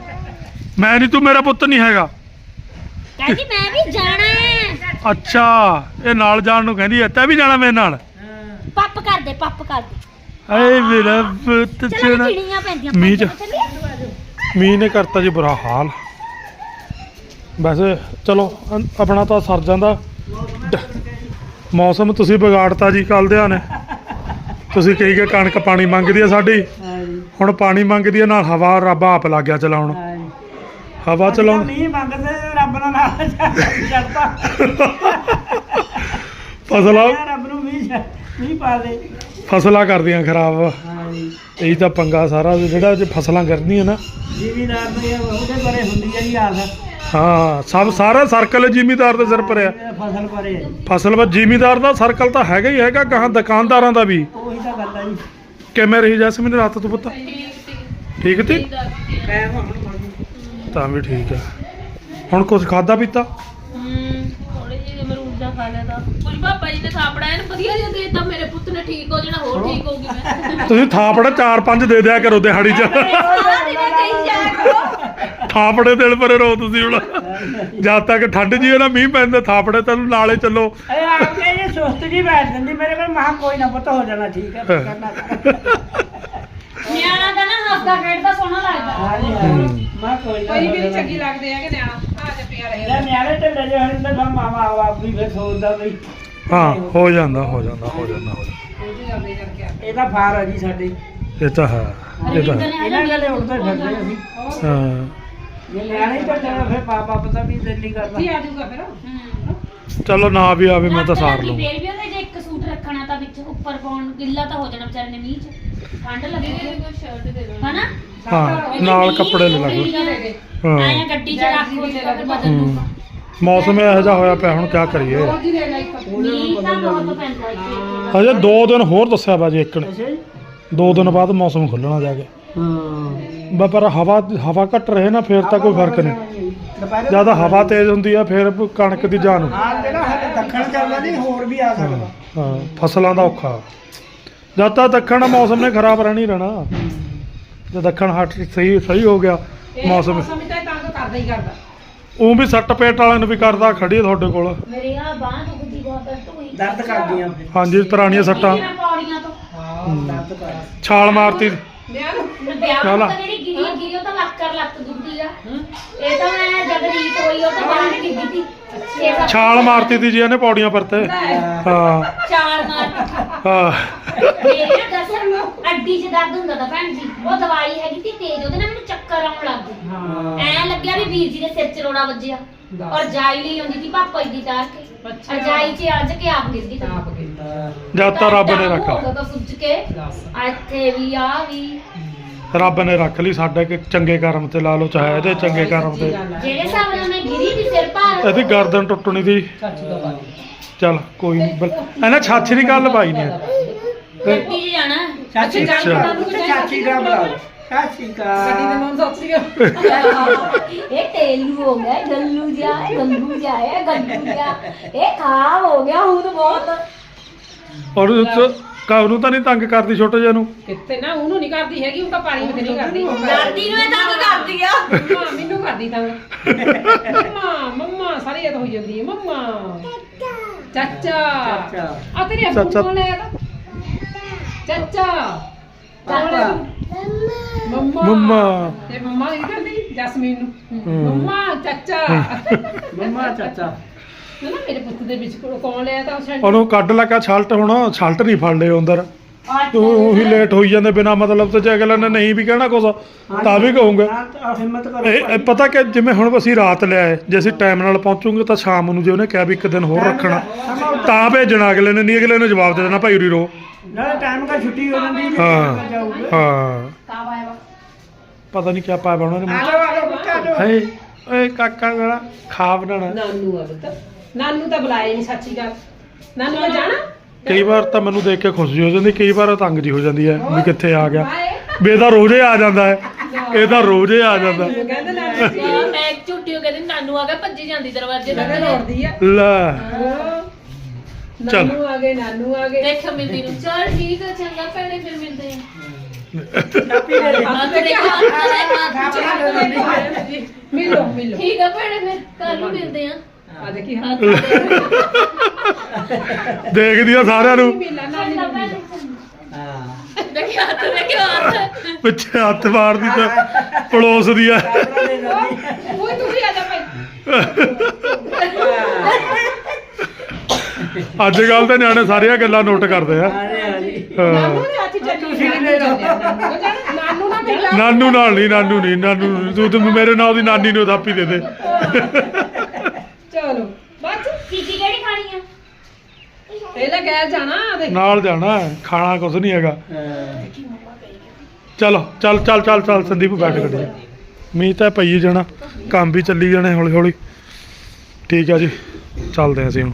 ਮੈਂ ਨਹੀਂ ਤੂੰ ਮੇਰਾ ਪੁੱਤ ਨਹੀਂ ਹੈਗਾ। ਕਹਿੰਦੀ ਮੈਂ ਵੀ ਜਾਣਾ ਅੱਛਾ ਇਹ ਨਾਲ ਜਾਣ ਨੂੰ ਕਹਿੰਦੀ ਐ ਤੈਂ ਵੀ ਜਾਣਾ ਮੇਰੇ ਨਾਲ? ਪੱਪ ਕਰ ਦੇ ਪੱਪ ਕਰ ਦੇ। ਏ ਮੇਰਾ ਪੁੱਤ ਚਲੋ ਚਣਾ ਚਿੜੀਆਂ ਪੈਂਦੀਆਂ ਮੀਂਹ ਚ। ਚੱਲੀਏ? ਮੀਂਹ ਨੇ ਕਰਤਾ ਜੀ ਬੁਰਾ ਹਾਲ। ਵੈਸੇ ਚਲੋ ਅਨ- ਆਪਣਾ ਤਾਂ ਸਰ ਜਾਂਦਾ। ਡ- ਮੌਸਮ ਤੁਸੀਂ ਵਿਗਾੜਤਾ ਜੀ ਕੱਲ ਦਿਆਂ ਨੇ। ਤੁਸੀਂ ਕਹੀ ਗਏ ਕਣਕ ਪਾਣੀ ਮੰਗਦੀ ਆ ਸਾਡੀ। ਹੁਣ ਪਾਣੀ ਮੰਗਦੀ ਆ ਨਾਲ ਹਵਾ ਰੱਬ ਆਪ ਲੱਗ ਗਿਆ ਚਲਾਉਣ। ਹਵਾ ਚਲਾਉਣ ਨਹੀਂ ਮੰਗਦੇ ਰੱਬ ਨਾਲ ਨਾਲ ਫਸਲਾਂ ਰੱਬ ਨੂੰ ਮੀਂਹ ਮੀਂਹ ਪਾ ਦੇ। ਫਸਲਾਂ ਕਰਦੀਆਂ ਖਰਾਬ। ਹਾਂਜੀ। ਇਹੀ ਤਾਂ ਪੰਗਾ ਸਾਰਾ ਜਿਹੜਾ ਜੇ ਫਸਲਾਂ ਕਰਦੀਆਂ ਨਾ। ਜ਼ਿਮੀਦਾਰ ਦੇ ਉਹਦੇ ਬਾਰੇ ਹੁੰਦੀ ਹੈ ਜੀ ਆਸ। ਹਾਂ ਸਭ ਸਾਰਾ ਸਰਕਲ ਜ਼ਿਮੀਦਾਰ ਦੇ ਸਿਰ ਪਰਿਆ ਫਸਲ ਜੀ। ਫਸਲ ਵਿੱਚ ਜ਼ਿਮੀਦਾਰ ਦਾ ਸਰਕਲ ਤਾਂ ਹੈਗਾ ਹੀ ਹੈਗਾ ਗਾਹਾਂ ਦੁਕਾਨਦਾਰਾਂ ਦਾ ਵੀ। ਉਹੀ ਤਾਂ ਗੱਲ ਹੈ ਜੀ। ਕਿਵੇਂ ਰਹੀ ਜੈਸਮੀਨ ਰਾਤ ਤੂੰ ਪੁੱਤ? ਠੀਕ ਤੀ? ਟਾਈਮ ਹੁਣ ਤਾਂ ਵੀ ਠੀਕ ਹੈ। ਹੁਣ ਕੁਝ ਖਾਦਾ ਪੀਤਾ? ਹਮ ਥੋੜੇ ਜਿਹੇ ਅਮਰੂਦ ਦਾ ਖਾ ਲਿਆ ਤਾਂ। ਕੁਝ ਪਾਪਾ ਜੀ ਨੇ ਥਾਪੜਾ ਐਨ ਵਧੀਆ ਜਿਹਾ ਦੇ ਦਿੱਤਾ ਮੇਰੇ ਪੁੱਤ ਨੇ ਠੀਕ ਹੋ ਜਾਣਾ ਹੋਰ ਠੀਕ ਹੋਊਗੀ ਮੈਂ। ਤੁਸੀਂ ਥਾਪੜਾ ਚਾਰ ਪੰਜ ਦੇ ਦਿਆ ਕਰੋ ਦਿਹਾੜੀ 'ਚ। ਸਾਰਾ ਦਿਨ ਇਹ ਕਹੀ ਜਾਇਆ ਕਰੋ। ਥਾਪੜੇ ਦਿਲ ਪਰ ਰੋ ਤੁਸੀਂ ਹੁਣ। ਜਦ ਤੱਕ ਠੰਡ ਜੀ ਹੈ ਨਾ ਮੀਂਹ ਪੈਂਦੇ ਥਾਪੜੇ ਤੈਨੂੰ ਨਾਲੇ ਚੱਲੋ। ਇਹ ਆਪ ਕੇ ਇਹ ਸੁਸਤ ਜੀ ਬੈਠ ਜਾਂਦੀ ਮੇਰੇ ਕੋਲ ਮਹਾ ਕੋਈ ਨਾ ਪਤਾ ਹੋ ਜਾਣਾ ਠੀਕ ਹੈ ਕਰਨਾ। ਹੱਸਦਾ ਖੇਡਦਾ ਸੋਹਣਾ ਲੱਗਦਾ। ਹਾਂਜੀ ਹਾਂਜੀ। ਮੈਂ ਕੋਈ ਨਾ ਕੋਈ ਵੀ ਹੋ ਨੀ। ਜਾਣਾ। ਚੰਗੀ ਲੱਗਦੇ ਆ ਕਿ ਨਿਆਣਾ ਆ ਜਾ ਪਿਆ ਰਹੇ। ਇਹ ਨਿਆਣੇ ਤੇ ਲੈ ਜੇ ਹਣ ਤਾਂ ਮਾਮਾ ਆਪ ਵੀ ਫਿਰ ਸੋਚਦਾ ਬਈ ਹਾਂ ਹੋ ਜਾਂਦਾ ਹੋ ਜਾਂਦਾ ਹੋ ਜਾਂਦਾ ਹੋ ਜਾਂਦਾ। ਇਹ ਤਾਂ ਫਾਰ ਆ ਜੀ ਸਾਡੇ। ਇਹ ਤਾਂ ਹੈ ਇਹ ਤਾਂ ਹੈ। ਇਹਨਾਂ ਗੱਲੇ ਉੱਠਦੇ ਫਿਰਦੇ ਅਸੀਂ ਹਾਂ। ਜੇ ਨਿਆਣੇ ਹੀ ਤਾਂ ਚਲੋ ਫਿਰ ਪਾਪਾ ਪਤਾ ਵੀ ਦਿਲ ਨਹੀਂ ਕਰਦਾ। ਕੀ ਆ ਜਾਊਗਾ ਫਿਰ। ਚਲੋ ਨਾ ਵੀ ਆਵੇ ਮੈਂ ਤਾਂ ਸਾਰ ਲਊਂ ਫੇਰ ਵੀ ਉਹਦੇ ਜੇ ਇੱਕ ਸੂਟ ਰੱਖਣਾ ਤਾਂ ਵਿੱਚ ਉੱਪਰ ਪਾਉਣ ਗਿੱਲਾ ਤਾਂ ਹੋ ਜਾਣਾ ਵਿਚਾਰੇ ਨੇ ਮੀਂਹ ਚ। ਠੰਡ ਲੱਗੇਗੀ ਕੋਈ ਸ਼ਰਟ ਦੇ ਦੋ ਹਨਾ? ਹਾਂ ਨਾਲ ਕੱਪੜੇ ਲੈ ਲਾਂਗੇ ਹਾਂ। ਆਇਆ ਗੱਡੀ ਚ ਰੱਖ ਫਿਰ ਬਦਲ ਹੂੰ। ਲੂਗਾ ਮੌਸਮ ਇਹੋ ਜਿਹਾ ਹੋਇਆ ਪਿਆ ਹੁਣ ਕੀ ਕਰੀਏ? ਉਹਦੀ ਲੈ ਲਈ ਮੀਂਹ ਤਾਂ ਬਹੁਤ ਪੈਂਦਾ ਇੱਥੇ। ਅਜੇ 2 ਦਿਨ ਹੋਰ ਦੱਸਿਆ ਬਾਜੀ ਇੱਕ ਨੇ। ਅੱਛਾ ਜੀ। 2 ਦਿਨ ਬਾਅਦ ਮੌਸਮ ਖੁੱਲਣਾ ਜਾ ਕੇ। ਹਾਂ। ਬਸ ਪਰ ਹਵਾ ਹਵਾ ਘੱਟ ਰਹੇ ਨਾ ਫੇਰ ਤਾਂ ਕੋਈ ਫ਼ਰਕ ਨਹੀਂ। ਦੁਪਹਿਰੇ ਜ਼ਿਆਦਾ ਹਵਾ ਤੇਜ਼ ਹੁੰਦੀ ਆ ਫੇਰ ਕਣਕ ਦੀ ਜਾਨ। ਹਾਂ ਜਿਹੜਾ ਹਲੇ ਦੱਖਣ ਚੱਲਦਾ ਨਹੀਂ ਹੋਰ ਵੀ ਆ ਸਕਦਾ। ਹਾਂ ਫਸਲਾਂ ਦਾ ਔਖਾ। ਜਦ ਤੱਕ ਦੱਖਣ ਮੌਸਮ ਨੇ ਖਰਾਬ ਰਹਿਣੀ ਰਹਿਣਾ। ਜੇ ਦੱਖਣ ਹਟ ਸਹੀ ਸਹੀ ਹੋ ਗਿਆ ਮੌਸਮ ਮੌਸਮ ਤਾਂ ਤੰਗ ਕਰਦਾ ਹੀ ਕਰਦਾ। ਉਹ ਵੀ ਸੱਟ ਪੇਟ ਵਾਲਿਆਂ ਨੂੰ ਵੀ ਕਰਦਾ ਖੜੀ ਆ ਤੁਹਾਡੇ ਕੋਲ। ਮੇਰੀ ਆ ਬਾਹ ਦੁਖਦੀ ਬਹੁਤ ਦਰਦ ਕਰਦੀਆਂ। ਫਿਰ ਹਾਂਜੀ ਪੁਰਾਣੀਆਂ ਸੱਟਾਂ। ਮੈਂ ਪੌੜੀਆਂ ਤੋਂ। ਹਾਂ ਦਰਦ ਕਰ ਛਾਲ ਮਾਰਤੀ। ਵਿਆਹ ਚੱਲ। ਤੋਂ ਤਾਂ ਜਿਹੜੀ ਗਿਰੀ ਗਿਰੀ ਉਹ ਤਾਂ ਲੱਕਰ ਲੱਕ ਦੁਖਦੀ ਆ। ਇਹ ਤਾਂ ਮੈਂ ਜਦ ਰੀਤ ਹੋਈ ਉਹ ਤਾਂ ਬਾਹਰ ਡਿੱਗੀ ਸੀ। ਛੇ ਸੱਤ ਛਾਲ ਮਾਰਤੀ ਤੀ ਜੀ ਇਹਨੇ ਪੌੜੀਆਂ ਪਰ ਤੇ। ਹਾਂ। ਚਾਲ ਮਾਰ ਹਾਂ। ਮੇਰੇ ਦਸਰ ਅੱਡੀ 'ਚ ਦਰਦ ਹੁੰਦਾ ਤਾਂ ਭੈਣ ਜੀ ਉਹ ਦਵਾਈ ਹੈਗੀ ਸੀ ਤੇਜ਼ ਉਹਦੇ ਨਾਲ ਮੈਨੂੰ ਚੱਕਰ ਆਉਣ ਲੱਗ ਗਏ। ਹਾਂ। ਐ ਲੱਗਿਆ ਵੀ ਵੀਰ ਜੀ ਦੇ ਸਿਰ 'ਚ ਰੋੜਾ ਵੱਜਿਆ। ਔਰ ਜਾਈ ਲਈ ਹੁੰਦੀ ਸੀ ਪਾਪਾ ਜੀ ਦੀ ਤਾਰ ਕੇ ਅੱਛਾ। ਰਜਾਈ 'ਚ ਅੱਜ ਕੇ ਆਪ ਗਿਰ ਗਈ। ਤਾਂ ਆਪ ਗਈ ਜਦ ਤਾਂ ਰੱਬ ਨੇ ਰੱਖਾ। ਤਾਂ ਸੁੱਜ ਕੇ। ਆ ਇੱਥੇ ਵੀ ਆ ਵੀ। ਰੱਬ ਨੇ ਰੱਖ ਲਈ ਸਾਡੇ ਕਿ ਚੰਗੇ ਕਰਮ ਤੇ ਲਾ ਲਓ ਚਾਹੇ ਇਹਦੇ ਚੰਗੇ ਕਰਮ ਤੇ। ਜਿਹੜੇ ਹਿਸਾਬ ਨਾਲ ਮੈਂ ਗਿਰੀ ਦੀ ਸਿਰ ਭਾਰ ਇਹਦੀ ਗਰਦਨ ਟੁੱਟਣੀ ਦੀ। ਚੱਲ ਕੋਈ ਨਹੀਂ ਇਹਨਾਂ ਛਾਛੀ ਦੀ ਗੱਲ ਪਾਈ ਨਹੀਂ ਗੱਡੀ 'ਚ ਜਾਣਾ। ਚਾਚੀ ਅੱਛਾ। ਚਾਚੀ ਦਾ ਦੇ ਨਾਮ ਇਹ ਤੇਲੂ ਹੋ ਗਿਆ ਗੱਲੂ ਜਿਹਾ ਇਹ ਗੰਗੂ ਜਿਹਾ ਇਹ ਗੱਲੂ ਜਿਹਾ। ਇਹ ਖਾਬ ਹੋ ਗਿਆ ਹੁਣ ਬਹੁਤ। ਔਰ ਕਾਹ ਨੂੰ ਤਾਂ ਨਹੀਂ ਤੰਗ ਕਰਦੀ ਛੋਟੇ ਜਿਹੇ ਨੂੰ? ਕਿਤੇ ਨਾ ਉਹਨੂੰ ਨਹੀਂ ਕਰਦੀ ਹੈਗੀ ਉਹ ਤਾਂ ਪਾਣੀ ਵਿੱਚ ਨਹੀਂ ਕਰਦੀ। ਦਾਦੀ ਨੂੰ ਇਹ ਤੰਗ ਕਰਦੀ ਆ। ਮੰਮਾ ਮੈਨੂੰ ਕਰਦੀ ਤਾਂ। ਮੰਮਾ ਮੰਮਾ ਸਾਰੀ ਇਹ ਹੋਈ ਜਾਂਦੀ ਹੈ। ਮੰਮਾ। ਚਾਚਾ। ਚਾਚਾ। ਆ ਤੇਰੀ ਅੱਬੂ ਚਾਚਾ। ਕੋਲ ਲੈ ਆ ਚਾਚਾ। ਚਾਚਾ ਮੰਮਾ। ਮੰਮਾ। ਤੇ ਮੰਮਾ ਨਹੀਂ ਕਰਦੀ? ਜਸਮੀਨ ਨੂੰ। ਹਮ। ਮੰਮਾ ਚਾਚਾ। ਮੰਮਾ ਚਾਚਾ। ਨਾ ਮੇਰੇ ਪੁੱਤ ਦੇ ਵਿੱਚ ਕੋਲ ਕੌਣ ਲਿਆ ਤਾਂ ਉਸ ਉਹਨੂੰ ਕੱਢ ਲੱਗਾ ਛਲਟ ਹੁਣ ਛਲਟ ਨਹੀਂ ਫੜ ਲਏ ਅੰਦਰ ਤੂੰ ਉਹੀ ਲੇਟ ਹੋਈ ਜਾਂਦੇ ਬਿਨਾ ਮਤਲਬ ਤੋਂ ਜੇ ਅਗਲਾ ਨੇ ਨਹੀਂ ਵੀ ਕਹਿਣਾ ਕੁਛ ਤਾਂ ਵੀ ਕਹੂੰਗਾ। ਨਾ ਤਾਂ ਹਿੰਮਤ ਕਰੋ ਇਹ ਇਹ ਪਤਾ ਕਿ ਜਿਵੇਂ ਹੁਣ ਅਸੀਂ ਰਾਤ ਲਿਆਏ ਜੇ ਅਸੀਂ ਟਾਈਮ ਨਾਲ ਪਹੁੰਚੂਗੇ ਤਾਂ ਸ਼ਾਮ ਨੂੰ ਜੇ ਉਹਨੇ ਕਿਹਾ ਵੀ ਇੱਕ ਦਿਨ ਹੋਰ ਰੱਖਣਾ ਤਾਂ ਭੇਜਣਾ ਅਗਲੇ ਨੇ ਨਹੀਂ ਅਗਲੇ ਨੇ ਜਵਾਬ ਦੇ ਦੇਣਾ ਭਾਈ ਉਰੀ ਰੋ। ਨਾਲੇ ਟਾਈਮ ਦਾ ਛੁੱਟੀ ਹੋ ਜਾਂਦੀ ਹੈ ਹਾਂ। ਜਾਊਗਾ। ਹਾਂ। ਕਾ ਆਇਆ ਵਾ? ਪਤਾ ਨਹੀਂ ਕਿਆ ਪਾਇਆ ਉਹਨਾਂ ਨੇ ਆ ਲਓ ਲਓ ਲਓ ਹਏ ਓਏ ਕਾਕਾ ਮੇਰਾ ਖਾ ਬਣਾਣਾ ਨਾਨੂ ਆ ਬਤਾ ਨਾਨੂ ਤਾਂ ਬੁਲਾਇਆ ਨਹੀਂ ਸੱਚੀ ਗੱਲ ਨਾਨੂ ਨੇ ਜਾਣਾ ਕਈ ਵਾਰ ਤਾਂ ਮੈਨੂੰ ਦੇਖ ਕੇ ਖੁਸ਼ੀ ਹੋ ਜਾਂਦੀ ਕਈ ਵਾਰ ਤੰਗ ਜੀ ਹੋ ਜਾਂਦੀ ਹੈ ਵੀ ਕਿੱਥੇ ਆ ਗਿਆ ਵੀ ਇਹ ਤਾਂ ਰੋਜ਼ੇ ਆ ਜਾਂਦਾ ਹੈ ਇਹ ਤਾਂ ਰੋਜ਼ੇ ਆ ਜਾਂਦਾ ਕਹਿੰਦੇ ਨਾਨੂ ਜੀ ਯਾਰ ਮੈਂ ਇੱਕ ਝੁੱਟੀ ਹੋ ਕਹਿੰਦੀ ਨਾਨੂ ਆ ਗਿਆ ਭੱਜੀ ਜਾਂਦੀ ਦਰਵਾਜ਼ੇ ਮੈਂ ਤੱਕ ਕਿਹਾ ਦੌੜਦੀ ਆ ਲੈ ਹਾਂ। ਚੱਲ। ਨਾਨੂ ਆ ਗਏ ਨਾਨੂ ਆ ਗਏ ਦੇਖ ਮਿਲਦੀ ਨੂੰ ਚਲ ਠੀਕ ਹੈ ਚੰਗਾ ਭੈਣੇ ਫਿਰ ਮਿਲਦੇ ਆ ਚਾਪੀ ਦੇ ਦੇ ਹੱਥ ਦੇ ਹੱਥ ਦੇ ਹੱਥ ਮਿਲੋ ਮਿਲੋ ਠੀਕ ਹੈ ਭੈਣੇ ਫਿਰ ਕੱਲ ਨੂੰ ਮਿਲਦੇ ਆ ਆ ਦੇਖੀ ਹਾਂ ਦੇਖਦੀ ਆ ਸਾਰਿਆਂ ਨੂੰ ਮਿਲਾ। ਹਾਂ ਹੱਥ ਦੇਖਿਓ ਹੱਥ ਪਿੱਛੇ ਹੱਥ ਮਾਰਦੀ ਤੇ ਪੜੋਸਦੀ ਆ ਦੇ ਆ ਜਾ ਭਾਈ ਅੱਜ ਕੱਲ ਤੇ ਨਿਆਣੇ ਸਾਰੀਆਂ ਗੱਲਾਂ ਨੋਟ ਕਰਦੇ ਆ ਹਾਂ। ਨਾਨੂ ਚਾਚੀ ਚੱਲੀ ਤੁਸੀਂ ਵੀ ਲੈ ਲਓ। ਨਾਨੂ ਨਾ ਮਿਲਾ ਨਾਨੂ ਨਾਲ ਨਹੀਂ ਨਾਨੂ ਨਹੀਂ ਨਾਨੂ ਨੀ। ਤੂੰ ਤੇ ਮੇਰੇ ਨਾਲ ਦੀ ਨਾਨੀ ਨੂੰ ਥਾਪੀ ਦੇ ਦੇ ਚਲੋ ਬੱਚ ਚੀਜ਼ੀ ਕਿਹੜੀ ਖਾਣੀ ਆ ਇਹ ਲੈ ਗੈਰ ਜਾਣਾ ਦੇਖ ਨਾਲ ਜਾਣਾ ਹੈ, ਖਾਣਾ ਕੁਝ ਨਹੀਂ ਹੈਗਾ। ਚਲੋ ਚੱਲ ਚੱਲ ਚੱਲ ਚੱਲ ਸੰਦੀਪ ਬੈਠ ਗੱਡੀ 'ਚ। ਮੀਂਹ ਤਾਂ ਪਈ ਜਾਣਾ ਕੰਮ ਵੀ ਚੱਲੀ ਜਾਣੇ ਹੌਲੀ ਹੌਲੀ ਠੀਕ ਆ ਜੀ ਚੱਲਦੇ ਹਾਂ ਅਸੀਂ ਹੁਣ।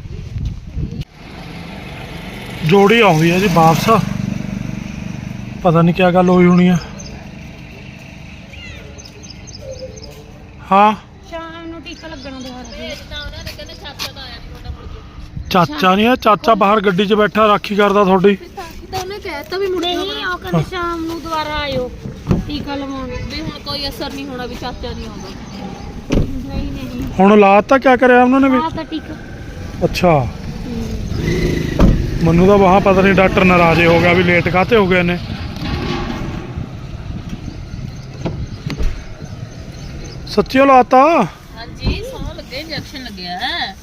ਜੋੜੀ ਆਉਂਦੀ ਹੈ ਜੀ ਵਾਪਸ। ਪਤਾ ਨਹੀਂ ਕੀ ਗੱਲ ਹੋਈ ਹੋਣੀ ਆ। ਹਾਂ। ਸ਼ਾਮ ਨੂੰ ਟੀਕਾ ਲੱਗਣਾ ਦੇ ਹਰ ਤਾਂ ਉਹਨਾਂ ਨੇ ਕਹਿੰਦੇ ਚਾਚਾ ਦਾ ਆਇਆ ਨਹੀਂ ਤੁਹਾਡਾ ਮੁੜ ਕੇ ਚਾਚਾ ਨਹੀਂ ਆ ਚਾਚਾ ਬਾਹਰ ਗੱਡੀ 'ਚ ਬੈਠਾ ਰਾਖੀ ਕਰਦਾ ਤੁਹਾਡੀ। ਤਾਂ ਉਹਨੇ ਕਹਿਤਾ ਵੀ ਮੁੜ ਨਹੀਂ ਉਹ ਕਹਿੰਦੇ ਸ਼ਾਮ ਨੂੰ ਦੁਬਾਰਾ ਆਇਓ। ਟੀਕਾ ਲਵਾਉਣ ਵੀ ਹੁਣ ਕੋਈ ਅਸਰ ਨਹੀਂ ਹੋਣਾ ਵੀ ਚਾਚਾ ਨਹੀਂ ਆਉਂਦਾ। ਨਹੀਂ ਨਹੀਂ। ਹੁਣ ਲਾਤਾ ਕੀ ਕਰਿਆ ਉਹਨਾਂ ਨੇ ਵੀ? ਆਹ ਤਾਂ ਟੀਕਾ ਅੱਛਾ। ਮੈਨੂੰ ਤਾਂ ਵਹਾਂ ਪਤਾ ਨਹੀਂ ਡਾਕਟਰ ਨਾਰਾਜ਼ੇ ਹੋ ਗਿਆ ਵੀ ਲੇਟ ਕਾਤੇ ਹੋ ਗਏ ਨੇ। ਸੱਚੀ ਓ ਲਾਤਾ ਹਾਂਜੀ ਸੌ ਲੱਗੇ ਇੰਜੈਕਸ਼ਨ ਲੱਗਿਆ ਹੈ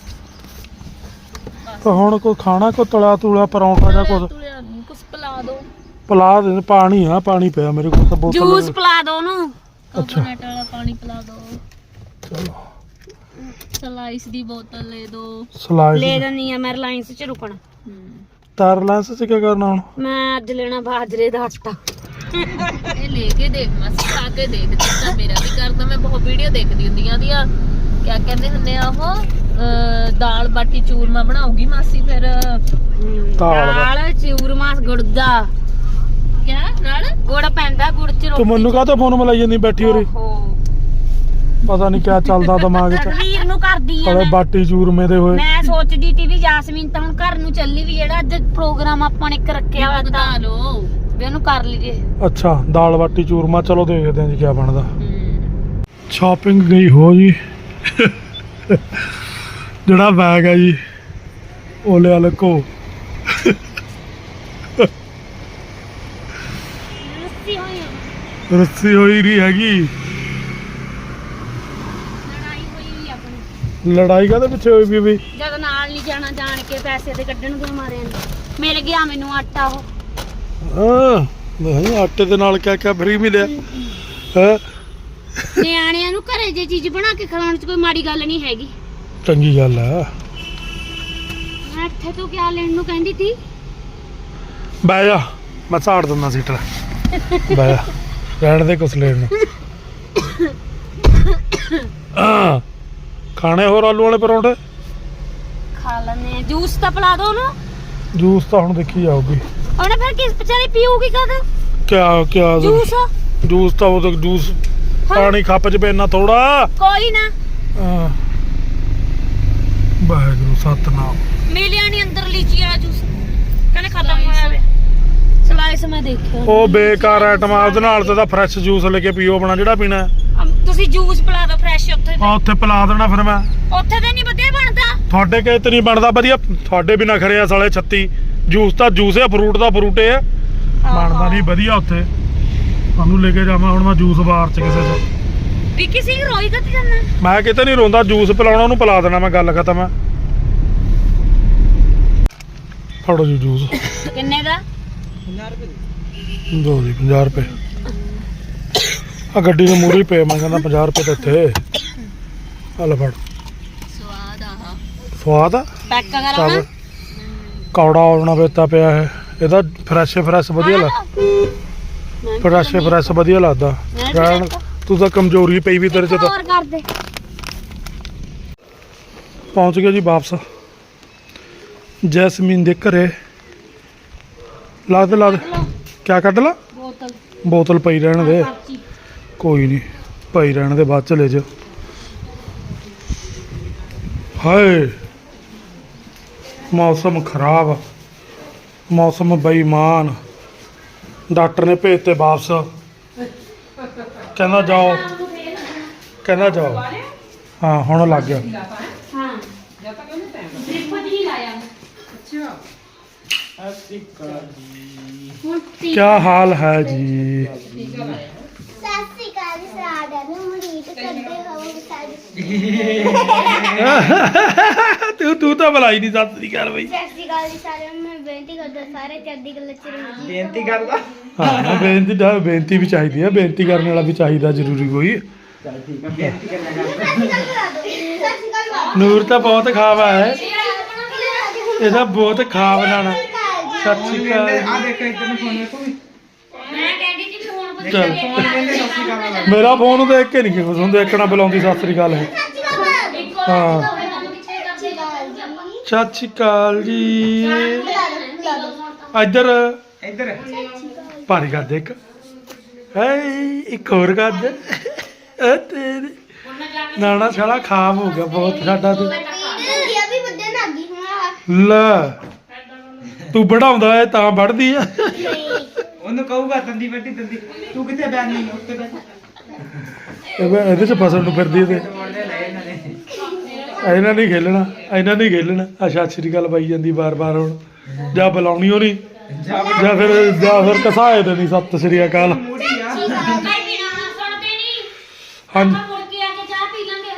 ਤਾਂ ਹੁਣ ਕੋਈ ਖਾਣਾ ਕੋ ਤਲਾ ਤੂਲਾ ਪਰੌਂਠਾ ਜਾਂ ਕੁਝ ਨਹੀਂ ਕੁਛ ਪਿਲਾ ਦੇ। ਪਾਣੀ ਆ ਪਾਣੀ ਪਿਆ ਮੇਰੇ ਕੋਲ ਤਾਂ ਬੋਤਲ। ਜੂਸ ਪਿਲਾ ਦੋ ਉਹਨੂੰ। ਕੋਕੋਨਟ ਵਾਲਾ ਪਾਣੀ ਪਿਲਾ ਚਲੋ। ਸਲਾਈਸ ਦੀ ਬੋਤਲ ਲੈ ਦਿਓ ਲੈ ਸਲਾਈਡ ਦਨੀ ਆ ਮੈਂ ਰਿਲਾਇੰਸ ਚ ਰੁਕਣਾ। ਤਾਰ ਲੈਂਸ ਚ ਕੀ ਕਰਨਾ ਹੁਣ? ਮੈਂ ਅੱਜ ਲੈਣਾ ਬਾਜਰੇ ਦਾ ਆਟਾ। ਇਹ ਲੈ ਕੇ ਦੇਖ ਮਾਸੀ ਖਾ ਕੇ ਦੇਖ ਜਿੱਦਾਂ ਮੇਰਾ ਵੀ ਕਰਦਾ ਮੈਂ ਬਹੁਤ ਵੀਡੀਓ ਦੇਖਦੀ ਹੁੰਦੀਆਂ ਦੀਆਂ ਕਿਆ ਕਹਿੰਦੇ ਹੁੰਦੇ ਆ ਉਹ? ਦਾਲ ਬਾਟੀ ਚੂਰਮਾ ਬਣਾਉਗੀ ਮਾਸੀ ਫਿਰ। ਦਾਲ। ਚੂਰਮਾ ਗੁੜ ਦਾ ਕਿਆ? ਨਾਲ? ਗੁੜ ਪੈਂਦਾ ਗੁੜ ਚ ਤੂੰ ਰੋਟੀ। ਮੈਨੂੰ ਕਾਹਤੇ ਫੋਨ ਮਿਲਾਈ ਜਾਂਦੀ ਬੈਠੀ ਹੋਰੀ ਓਹੋ। ਪਤਾ ਨਹੀਂ ਕਿਆ ਚੱਲਦਾ ਦਿਮਾਗ 'ਚ। ਵੀਰ ਨੂੰ ਕਰਦੀ ਆ ਕਲੇ ਮੈਂ। ਬਾਟੀ ਚੂਰਮੇ ਦੇ ਹੋਏ। ਮੈਂ ਸੋਚਦੀ ਤੀ ਵੀ ਜਾਸਮੀਨ ਤਾਂ ਹੁਣ ਘਰ ਨੂੰ ਚੱਲੀ ਵੀ ਜਿਹੜਾ ਅੱਜ ਪ੍ਰੋਗਰਾਮ ਆਪਾਂ ਨੇ ਇੱਕ ਰੱਖਿਆ ਵਾ ਬਤਾ ਤਾਂ। ਲਓ ਵੀ ਉਹਨੂੰ ਕਰ ਲਈਏ। ਅੱਛਾ ਦਾਲ ਬਾਟੀ ਚੂਰਮਾ ਚਲੋ ਦੇਖਦੇ ਹਾਂ ਜੀ ਕਿਆ ਬਣਦਾ। ਸ਼ਾਪਿੰਗ ਗਈ ਹੋ ਜੀ। ਜਿਹੜਾ ਬੈਗ ਹੈ ਜੀ ਉਹ ਲਿਆ ਲਕੋ ਲੱਸੀ ਹੋਈ ਆ। ਰੱਸੀ ਹੋਈ ਨਹੀਂ ਹੈਗੀ। ਲੜਾਈ ਹੋਈ ਆ ਆਪਣੀ। ਲੜਾਈ ਕਾਹਦੇ ਪਿੱਛੇ ਹੋਈ ਵੀ ਵੀ ਜਦ ਨਾਲ ਨਹੀਂ ਜਾਣਾ ਜਾਣ ਕੇ ਪੈਸੇ ਤੇ ਕੱਢਣ ਦੇ ਮਾਰਿਆਂ ਨੇ ਮਿਲ ਗਿਆ ਮੈਨੂੰ ਆਟਾ ਉਹ। ਹਾਂ ਨਹੀਂ ਆਟੇ ਦੇ ਨਾਲ ਕਿਆ ਕਿਆ ਫਰੀ ਮਿਲਿਆ। ਹੈ ਨਿਆਣਿਆਂ ਨੂੰ ਘਰੇ ਜੇ ਚੀਜ਼ ਬਣਾ ਕੇ ਖਿਲਾਉਣ 'ਚ ਕੋਈ ਮਾੜੀ ਗੱਲ ਨਹੀਂ ਹੈਗੀ। ਚੰਗੀ ਗੱਲ ਆ। ਮੈਂ ਇੱਥੇ ਤੋਂ ਕਿਆ ਲੈਣ ਨੂੰ ਕਹਿੰਦੀ ਤੀ ਬਹਿ ਜਾ ਮੈਂ ਝਾੜ ਦਿੰਦਾ ਸੀਟਰ। ਬਹਿ ਜਾ ਰਹਿਣ ਦੇ ਕੁਛ ਲੈਣ ਨੂੰ। ਆਹ, ਖਾਣੇ ਹੋਰ ਆਲੂ ਵਾਲੇ ਪਰੌਂਠੇ? ਖਾ ਆ। ਜੂਸ ਤਾਂ ਪਿਲਾ ਦੋ ਉਹਨੂੰ ਜੂਸ ਤਾਂ ਹੁਣ ਦੇਖੀ ਜਾਊਗੀ। ਉਹਨੇ ਫਿਰ ਕਿਸ ਵਿਚਾਰੀ ਪੀਊਗੀ ਕਦ? ਕਿਆ ਕਿਆ ਜੂਸ? ਜੂਸ ਤਾਂ ਉਹ ਜੂਸ ਪਾਣੀ ਖੱਪ ਚ ਪੈਣਾ ਥੋੜਾ ਕੋਈ ਨਾ। ਵਾਹਿਗੁਰੂ ਸਤਨਾਮ। ਮਿਲਿਆ ਨਹੀਂ ਅੰਦਰ ਲੀਚੀ ਵਾਲਾ ਜੂਸ ਕਹਿੰਦੇ ਖਤਮ ਹੋਇਆ ਵੇ ਸਲਾਈਸ ਮੈਂ ਦੇਖਿਆ। ਉਹ ਬੇਕਾਰ ਆਈਟਮ ਆ ਉਹਦੇ ਨਾਲ ਤਾਂ ਫਰੈਸ਼ ਜੂਸ ਲੈ ਕੇ ਪੀਓ ਬਣਾ ਜਿਹੜਾ ਪੀਣਾ। ਅਮ, ਤੁਸੀਂ ਜੂਸ ਪਿਲਾ ਦਿਓ ਫਰੈਸ਼ ਉੱਥੇ ਆ ਉੱਥੇ ਪਿਲਾ ਦੇਣਾ ਫਿਰ ਮੈਂ। ਉੱਥੇ ਤੇ ਨਹੀਂ ਵਧੀਆ ਬਣਦਾ। ਤੁਹਾਡੇ ਕਹੇ ਤੇ ਨਹੀਂ ਬਣਦਾ ਵਧੀਆ ਤੁਹਾਡੇ ਬਿਨਾ ਖੜਿਆ ਸਾਲੇ 36 ਜੂਸ ਤਾਂ ਜੂਸ ਹੈ ਫਰੂਟ ਦਾ ਫਰੂਟ ਹੈ ਬਣਦਾ ਨਹੀਂ ਵਧੀਆ ਉੱਥੇ। ਤੁਹਾਨੂੰ ਲੈ ਕੇ ਜਾਵਾਂ ਹੁਣ ਮੈਂ ਜੂਸ ਬਾਰ ਚ ਕਿਸੇ ਚ ਵਿੱਕੀ ਸਿੰਘ ਰੋਈ ਕਿੱਥੇ ਜਾਂਦਾ? ਮੈਂ ਕਿਤੇ ਨਹੀਂ ਰੋਂਦਾ ਜੂਸ ਪਿਲਾਉਣਾ ਉਹਨੂੰ ਪਿਲਾ ਦੇਣਾ ਮੈਂ ਗੱਲ ਖਤਮ ਹੈ ਫੜੋ ਜੀ ਜੂਸ। ਕਿੰਨੇ ਦਾ? ਦੋ ਜੀ 50 ਰੁਪਏ। ਆ ਗੱਡੀ ਦੇ ਮੂਹਰੇ ਹੀ ਪਏ ਮੈਂ ਕਹਿੰਦਾ 50 ਰੁਪਏ ਤਾਂ ਇੱਥੇ। ਆ ਲੈ ਫੜ। ਸਵਾਦ ਆਹ। ਸਵਾਦ ਆ? ਪੈਕ ਕਰਾ ਚੱਲ। ਨਾ ਕੌੜਾ ਆਉਣਾ ਵੇਤਾ ਪਿਆ ਹੈ ਇਹਦਾ ਫਰੈਸ਼ ਫਰੈਸ਼ ਵਧੀਆ ਲੱਗ ਫਰੈਸ਼ ਫਰੈਸ਼ ਵਧੀਆ ਲੱਗਦਾ। ਰਹਿਣ। ਤੂੰ ਤਾਂ ਕਮਜ਼ੋਰੀ ਪਈ ਵੀ ਤੇਰੇ ਚ ਤਾਂ। ਹੋਰ ਕਰ ਦੇ ਪਹੁੰਚ ਗਿਆ ਜੀ ਵਾਪਸ। ਜੈਸਮੀਨ ਦੇ ਘਰੇ। ਲਾ ਦੇ ਲਾ ਦੇ। ਕਿਆ ਕੱਢ ਲਾ? ਬੋਤਲ। ਬੋਤਲ ਪਈ ਰਹਿਣ ਦੇ। ਪਰਚੀ। ਕੋਈ ਨਹੀਂ ਪਈ ਰਹਿਣ ਦੇ ਬਾਅਦ ਚ ਲੈ ਜਾ ਹਾਏ। ਮੌਸਮ ਖਰਾਬ। ਮੌਸਮ ਬੇਈਮਾਨ। ਡਾਕਟਰ ਨੇ ਭੇਜਤੇ ਵਾਪਸ। ਕਹਿੰਦਾ ਜਾਓ। ਕਹਿੰਦਾ ਜਾਓ। ਹਾਂ ਹੁਣ ਲੱਗ ਗਿਆ। ਹਾਂ। ਜਦ ਤੱਕ ਉਹਨੂੰ ਟਾਈਮ ਡ੍ਰਿਪ ਜੀ ਲਾਇਆ। ਅੱਛਾ ਕਿਆ ਹਾਲ ਹੈ ਜੀ? ਸਤਿ ਸ਼੍ਰੀ ਅਕਾਲ ਸਾਰਿਆਂ ਨੂੰ। ਉਮੀਦ ਕਰਦੇ ਹੋਵਾਂਗੇ ਸਾਰੇ ਤੂੰ ਤੂੰ ਤਾਂ ਬੁਲਾਈ ਨਹੀਂ ਸੱਤ ਬਈ। ਸਤਿ ਸ਼੍ਰੀ ਅਕਾਲ ਜੀ ਸਾਰਿਆਂ ਨੂੰ। ਮੈਂ ਬੇਨਤੀ ਕਰਦਾ ਸਾਰੇ ਚੜ੍ਹਦੀ ਕਲਾ ਚ ਰਹੋ। ਜੀ ਬੇਨਤੀ ਕਰਦਾ। ਹਾਂ ਨਾ ਬੇਨਤੀ ਦਾ ਬੇਨਤੀ ਵੀ ਚਾਹੀਦੀ ਹੈ ਬੇਨਤੀ ਕਰਨ ਵਾਲਾ ਵੀ ਚਾਹੀਦਾ ਜ਼ਰੂਰੀ ਕੋਈ। ਚੱਲ ਠੀਕ ਬੇਨਤੀ ਕਰਨਾ ਨੂਰ ਤਾਂ ਬਹੁਤ ਖਾਵਾ ਹੈ। ਇਹਦਾ ਬਹੁਤ ਖਾ ਬਣਾਣਾ ਸਤਿ ਸ਼੍ਰੀ ਆ ਦੇਖ ਇੱਧਰ ਨੂੰ ਫੋਨ ਵੀ। ਮੈਂ ਕਹਿੰਦੀ ਚੱਲ। ਕਹਿੰਦੇ ਮੇਰਾ ਫੋਨ ਦੇਖ ਕੇ ਨਹੀਂ ਖੁਸ਼ ਹੁੰਦੇ ਇੱਕਣਾ ਬੁਲਾਉਂਦੀ ਸਤਿ ਸ਼੍ਰੀ ਅਕਾਲ। ਹੈ ਸਤਿ ਸ਼੍ਰੀ ਅਕਾਲ। ਬੁਲਾ ਦਿਓ ਇੱਕੋ ਹਾਂ। ਸਤਿ ਸ਼੍ਰੀ ਅਕਾਲ ਜੀ। ਇੱਧਰ। ਇੱਧਰ। ਭਾਰੀ ਕਰ ਦੇ ਇੱਕ। ਹੈ ਇੱਕ ਹੋਰ ਕਰ ਦੇ। ਇਹ ਤੇਰੀ ਨਾਣਾ ਸਾਲਾ ਖਾਮ ਹੋ ਗਿਆ ਬਹੁਤ ਸਾਡਾ ਤੇ। ਵੀ ਵੱਡੇ ਨਾ ਗਈ ਹੁਣ ਲੈ ਤੂੰ ਵਢਾਉਂਦਾ ਹੈ ਤਾਂ ਵੜਦੀ ਆ। ਨਹੀਂ ਉਹਨੂੰ ਕਹੂਗਾ ਤੰਦੀ ਵੱਡੀ ਤੰਦੀ ਤੂੰ ਕਿੱਥੇ ਬੈਠ ਨਹੀਂ ਉੱਤੇ ਬੈਠ ਇਹ ਇਹਦੇ ਚ ਫਸਣ ਨੂੰ ਫਿਰਦੀ ਤੇ। ਇਹਨਾਂ ਨੇ। ਖੇਲਣਾ ਇਹਨਾਂ ਨਹੀਂ ਖੇਲਣਾ। ਆ ਸਤਿ ਸ਼੍ਰੀ ਅਕਾਲ ਪਾਈ ਜਾਂਦੀ ਬਾਰ-ਬਾਰ ਹੁਣ। ਜਾਂ ਬੁਲਾਉਣੀ ਹੋਣੀ ਜਾ ਫਿਰ ਜਾਂ ਫਿਰ ਕਸਾਏ ਤੇ ਨਹੀਂ ਸਤਿ ਸ਼੍ਰੀ ਅਕਾਲ। ਮੂੜੀ ਆ ਨਹੀਂ ਪੀਣਾ ਹੁਣ ਸੁਣਦੇ ਨਹੀਂ ਹਾਂਜੀ। ਆਪਾਂ ਮੁੜ ਕੇ ਆ ਕੇ ਚਾਹ ਪੀ ਲਾਂਗੇ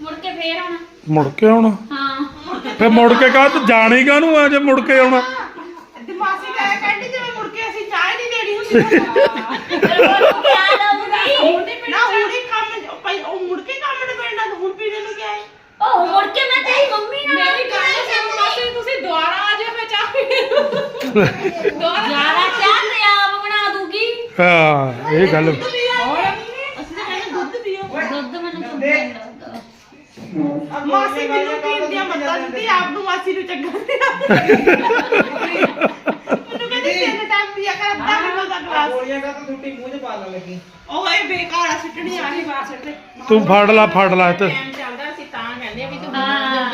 ਮੁੜ ਕੇ ਫੇਰ ਆਉਣਾ। ਮੁੜ ਕੇ ਆਉਣਾ? ਹਾਂ। ਫਿਰ ਮੁੜ ਕੇ ਕਾ ਤੂੰ ਜਾਣੀ ਕਾਹਨੂੰ ਆ ਜੇ ਮੁੜ ਕੇ ਆਉਣਾ? ਮਾਸੀ ਦਾ ਕਹਿੰਦੀ ਜਿਵੇਂ ਮੁੜ ਕੇ ਅਸੀਂ ਚਾਹ ਨਹੀਂ ਦੇਣੀ ਹੁੰਦੀ। ਨਾ ਹੁਣੀ ਕੰਮ ਭਾਈ ਉਹ ਮੁੜ ਕੇ ਕੰਮ ਨੇ ਪੈਣਾ ਹੁਣ ਪੀਣੇ ਨੂੰ ਕਿਹਾ ਹੈ? ਉਹ ਮੁੜ ਕੇ ਮੈਂ ਤੇਰੀ ਮੰਮੀ ਨਾਲ ਮੇਰੀ ਗੱਲ ਸੁਣੋ। ਮਾਸੀ ਤੁਸੀਂ ਦੁਆਰਾ ਆ ਜਾਓ ਮੈਂ ਚਾਹ ਪੀਣੀ ਦੁਆਰਾ ਯਾਰਾ ਚਾਹ ਤੇ ਆਪ ਬਣਾ ਦੂਗੀ। ਹਾਂ ਇਹ ਗੱਲ ਹੋਰ? ਅਸੀਂ ਤਾਂ ਕਹਿੰਦੇ ਦੁੱਧ ਪੀਓ। ਦੁੱਧ ਮੈਨੂੰ ਚੰਗਾ ਨੀ ਲੱਗਦਾ। ਮਾਸੀ ਮੈਨੂੰ ਪੀਣ ਦੀਆਂ ਮੱਤਾਂ ਦਿੱਤੀ ਆਪ ਨੂੰ ਮਾਸੀ ਨੂੰ ਚੰਗਾ ਨਹੀਂ ਮੈਨੂੰ ਕਹਿੰਦੀ ਤਿੰਨ ਟਾਈਮ ਪੀਆ ਕਰ ਅੱਧਾ ਕਿਲੋ ਦਾ ਗਲਾਸ ਗੋਲੀਆਂ ਦਾ ਤਾਂ ਟੁੱਟੀ ਮੂੰਹ 'ਚ ਪਾ ਲਾ ਲੱਗੀ। ਉਹ ਇਹ ਬੇਕਾਰ ਆ ਸਿੱਟਣੀ ਆ ਬਾਹਰ ਸਿੱਟਦੇ ਤੂੰ ਫੜ ਲੈ ਫੜ ਲੈ ਤੇ ਟਾਈਮ ਚੱਲਦਾ ਸੀ ਤਾਂ ਕਹਿੰਦੇ ਆ ਵੀ ਤੂੰ ਹਾਂ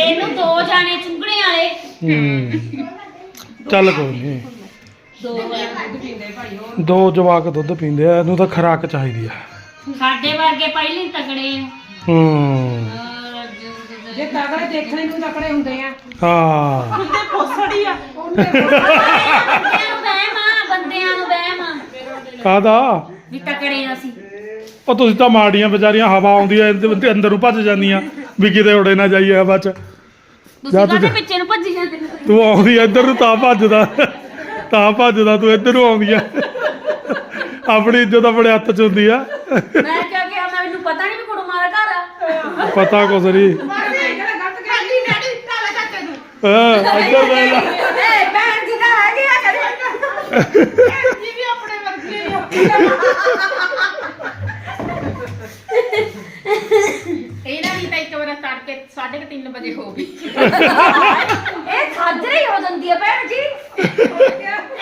ਤੈਨੂੰ ਦੋ ਜਾਣੇ ਚੁੰਗਣੇ ਵਾਲੇ। ਹੂੰ ਚੱਲ ਕੋਈ ਨਹੀਂ ਦੋ ਦੁੱਧ ਪੀਂਦੇ ਭਾਈ ਉਹ ਦੋ ਜਵਾਕ ਦੁੱਧ ਪੀਂਦੇ ਆ ਇਹਨੂੰ ਤਾਂ ਖਰਾਕ ਚਾਹੀਦੀ ਆ। ਸਾਡੇ ਵਰਗੇ ਪਹਿਲੇ ਹੀ। ਤਗੜੇ ਆ ਹੂੰ ਜੇ ਤਗੜੇ ਦੇਖਣੇ ਨੂੰ ਤਗੜੇ ਹੁੰਦੇ ਆ। ਹਾਂ। ਹੁੰਦੇ ਫੋਸੜੀ ਆ। ਬੰਦਿਆਂ ਨੂੰ ਵਹਿਮ ਆ ਬੰਦਿਆਂ ਨੂੰ ਵਹਿਮ ਆ। ਕਾਦਾ ਵੀ ਤਕੜੇ ਆ ਅਸੀਂ। ਉਹ ਤੁਸੀਂ ਤਾਂ ਮਾੜੀਆਂ ਵਿਚਾਰੀਆਂ ਹਵਾ ਆਉਂਦੀ ਐ ਇਹਦੇ ਅੰਦਰ ਨੂੰ ਭੱਜ ਜਾਂਦੀਆਂ। ਵੀ ਕਿਤੇ ਉੜੇ ਨਾ ਜਾਈਏ ਹਵਾ 'ਚ। ਤੁਸੀਂ ਤੂੰ ਕਾਹਦੇ। ਪਿੱਛੇ ਨੂੰ ਭੱਜੀ ਜਾਂਦੇ? ਤੂੰ ਆਉਂਦੀ ਐ ਇੱਧਰ ਨੂੰ ਤਾਂ ਭੱਜਦਾ। ਤਾਂ ਭੱਜਦਾ ਤੂੰ ਇੱਧਰ ਨੂੰ ਆਉਂਦੀ ਆ। ਆਪਣੀ ਇੱਜ਼ਤ ਆਪਣੇ ਹੱਥ 'ਚ ਹੁੰਦੀ ਆ। ਮੈਂ ਕਿਹਾ ਕਿ ਮੈਂ ਮੈਨੂੰ ਪਤਾ ਨਹੀਂ ਵੀ ਕੁੜਮਾ ਦਾ ਘਰ ਆ। ਪਤਾ ਕੁਛ ਨਹੀਂ ਹਾਂ ਇੱਧਰ ਦੇਖ ਲੈ। ਏ ਭੈਣ ਜੀ ਦਾ ਹੈਗੇ ਆ ਕਰੇ ਭੈਣ ਜੀ ਵੀ ਆਪਣੇ ਵਰਗੇ ਹੀ ਇਹਨਾਂ ਦੀ ਤਾਂ ਇੱਕ ਵਾਰ ਤੜਕੇ 3:30 ਵਜੇ ਹੋ ਗਈ। ਇਹ ਸਾਜਰੇ ਹੀ ਹੋ ਜਾਂਦੀ ਆ ਭੈਣ ਜੀ।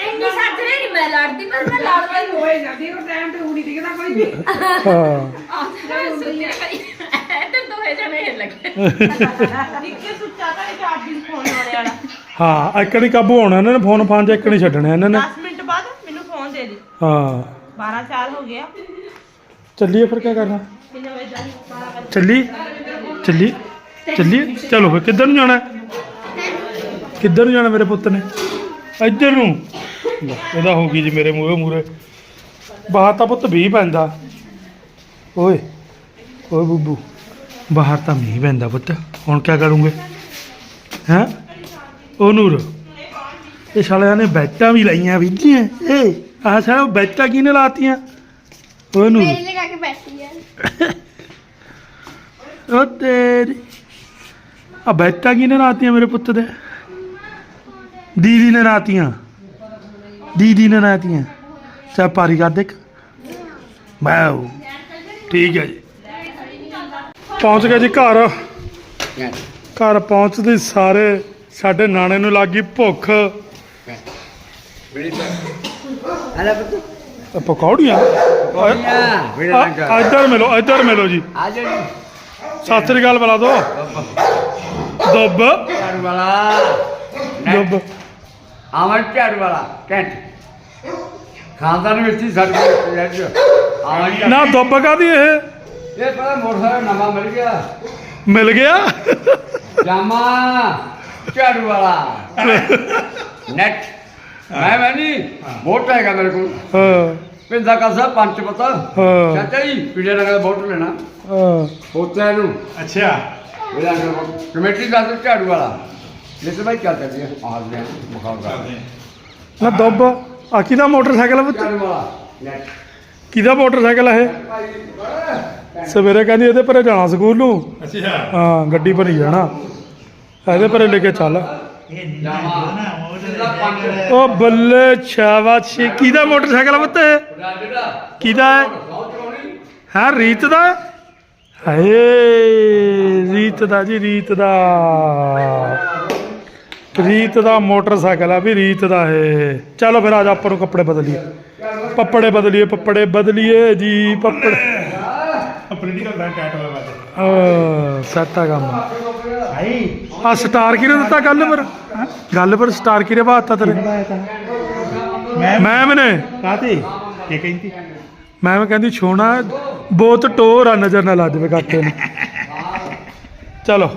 ਇੰਨੀ ਸਾਜਰੇ ਨਹੀਂ ਮੈਂ ਲੜਦੀ ਪਰ ਮੈਂ ਲੜ ਰਹੀ ਹੋਏ ਜਾਂਦੀ ਉਹ ਟਾਈਮ ਤੇ ਹੁਣੀ ਦਿਖਦਾ ਕੋਈ ਵੀ। ਹਾਂ। ਇੱਧਰ ਦੋਹੇ ਜਣੇ ਹਿੱਲ ਗਏ। ਨਿੱਕੇ ਸੁੱਚਾ ਤਾਂ ਇਹ ਚਾਰਜਿੰਗ ਫੋਨ ਵਾਲੇ ਵਾਲਾ। ਹਾਂ ਇੱਕ ਨਹੀਂ ਕਾਬੂ ਹੋਣਾ ਇਹਨਾਂ ਨੇ ਫੋਨ ਫਾਨ ਚ ਇੱਕ ਨਹੀਂ ਛੱਡਣਾ ਇਹਨਾਂ ਨੇ। 10 ਮਿੰਟ ਬਾਅਦ ਮੈਨੂੰ ਫੋਨ ਦੇ ਦੇ। ਹਾਂ। 12 ਸਾਲ ਹੋ ਗਿਆ ਚੱਲੀਏ ਫਿਰ ਕੀ ਕਰਨਾ? ਕਿੰਨੇ ਵਜੇ ਜਾਣੀ 12 ਵਜੇ। ਚੱਲੀ? ਚੱਲੀ? ਚੱਲੀ ਚਲੋ ਫਿਰ ਕਿੱਧਰ ਨੂੰ ਜਾਣਾ? ਕਿੱਧਰ ਨੂੰ ਜਾਣਾ ਮੇਰੇ ਪੁੱਤ ਨੇ? ਇੱਧਰ ਨੂੰ। ਲੈ, ਇਹਦਾ ਹੋ ਗਈ ਜੀ ਮੇਰੇ ਮੂਹਰੇ ਮੂਹਰੇ। ਬਾਹਰ ਤਾਂ ਪੁੱਤ ਵੀ ਪੈਂਦਾ। ਓਏ ਓਏ ਬੁੱਬੂ ਬਾਹਰ ਤਾਂ ਮੀਂਹ ਪੈਂਦਾ ਪੁੱਤ। ਹੁਣ ਕੀ ਕਰੂੰਗੇ? ਹੈਂ? ਉਹ ਨੂਰ ਇਹ ਸਾਲਿਆਂ ਨੇ ਬੈਟਾਂ ਵੀ ਲਾਈਆਂ ਵਿੱਚੀਆਂ ਏ ਆਹ ਸਾਲਾ ਬੈਟਾਂ ਕਿਹਨੇ ਲਾਤੀਆਂ? ਓਏ ਨੂਰ। ਮੇਰੇ ਲਗਾ ਕੇ ਬੈਠੀ ਹੈ ਉਹ ਤੇਰੀ ਆ ਬੈਟਾਂ ਕਿਹਨੇ ਰਾਤੀਆਂ ਮੇਰੇ ਪੁੱਤ ਦੇ? ਦੀਦੀ ਨੇ ਰਾਤੀਆਂ ਦੀਦੀ ਨੇ ਰਾਤੀਆਂ ਚਾ ਪਾਰੀ ਕਰ ਦੇਖ ਵਾਓ ਠੀਕ ਹੈ ਜੀ। ਪਹੁੰਚ ਗਏ ਜੀ ਘਰ। ਘਰ ਪਹੁੰਚਦੇ ਸਾਰੇ ਸਾਡੇ ਨਾਨੇ ਨੂੰ ਲੱਗੀ ਭੁੱਖ। ਪਕੌੜੀਆਂ? ਕੋੜੀਆਂ ਆ, ਇੱਧਰ ਮਿਲੋ ਇੱਧਰ ਮਿਲੋ ਜੀ। ਆ ਜਾ। ਸਤਿ ਸ੍ਰੀ ਅਕਾਲ ਬੁਲਾ ਦੋ। ਦੁੱਬ ਝਾੜੂ ਵਾਲਾ ਦੁੱਬ ਆਵਣ ਝਾੜੂ ਵਾਲਾ ਕੈਂਟ ਖਾਨਦਾਨ ਵਿੱਚ ਹੀ ਸਾਡੇ ਕੋਲ ਅੱਜ ਆਵਣ ਨਾ ਦੁੱਬ ਕਾਦੀ ਇਹ ਇਹ ਪਤਾ ਮੋਟਰਸਾਈਕਲ ਨਵਾਂ ਮਿਲ ਗਿਆ ਮਿਲ ਗਿਆ ਜਾਮਾ ਝਾੜੂ ਵਾਲਾ ਨੈਟ ਮੈਂ ਮੈਂ ਨਹੀਂ ਵੋਟ ਹੈਗਾ ਮੇਰੇ ਕੋਲ ਹਾਂ ਪਿੰਦਾ ਕਸਾ ਪੰਜ ਪਤਾ ਹਾਂ। ਚਾਚਾ ਜੀ ਪੀੜੇ ਰੰਗ ਦਾ ਵੋਟ ਲੈਣਾ ਹਾਂ ਹੋਤਾ ਨੂੰ ਅੱਛਾ ਮੇਰਾ ਕਮੇਟੀ ਦਾ ਤਾਂ ਝਾੜੂ ਵਾਲਾ। ਲਿਖ ਭਾਈ ਚੱਲ ਚੱਲਦੀ ਹੈ ਆਹ ਦੇ ਮੁਖਾਲ ਕਰਦੇ ਨਾ ਦੁੱਬ। ਆ ਕਿਹਦਾ ਮੋਟਰਸਾਈਕਲ ਆ ਪੁੱਤ? ਝਾੜੂ ਵਾਲਾ। ਕਿਹਦਾ ਮੋਟਰਸਾਈਕਲ ਆ ਇਹ? ਸਵੇਰੇ ਕਹਿੰਦੀ ਇਹਦੇ ਪਰੇ ਜਾਣਾ ਸਕੂਲ ਨੂੰ। ਅੱਛਾ। ਹਾਂ ਗੱਡੀ ਭਰੀ ਜਾਣਾ ਇਹਦੇ ਪਰੇ ਲੈ ਕੇ ਚੱਲ। ਉਹ ਬੱਲੇ ਸ਼ਾਬਾਸ਼ ਕਿਹਦਾ ਮੋਟਰਸਾਈਕਲ ਆ ਪੁੱਤ ਇਹ? ਕਿਹਦਾ ਹੈ? ਬਹੁਤ ਚੋਣੀ ਹਾਂ ਰੀਤ ਦਾ? ਹਾਏ। ਰੀਤ ਦਾ ਜੀ ਰੀਤ ਦਾ। ਰੀਤ ਦਾ ਮੋਟਰਸਾਈਕਲ ਆ ਵੀ ਰੀਤ ਦਾ ਹੈ ਚਲੋ ਫਿਰ ਆ ਜਾ ਆਪਾਂ ਨੂੰ ਕੱਪੜੇ ਬਦਲੀਏ। ਪੱਪੜੇ ਬਦਲੀਏ ਪੱਪੜੇ ਬਦਲੀਏ ਜੀ ਪੱਪੜੇ। ਪੋਲੀਟੀਕਲ ਬੈਂਕ ਟੈਟ ਹੋਇਆ ਬਾਤ ਆ ਸੱਤਾ ਕੰਮ ਆ ਸਟਾਰ ਕਿਹਨੇ ਦਿੱਤਾ ਗੱਲ ਪਰ ਗੱਲ ਪਰ ਸਟਾਰ ਕਿਹਨੇ ਬਾਤਾ ਤੇਰੇ? ਮੈਂ ਮੈਂ ਮੈਨੇ ਕਾਤੇ ਇਹ ਕਹਿੰਦੀ? ਮੈਂ ਕਹਿੰਦੀ? ਛੋਣਾ ਬਹੁਤ ਟੋਰ ਆ ਨਜ਼ਰ ਨਾਲ ਲੱਜ ਵੇ ਕਾਕੇ ਨੂੰ ਚਲੋ।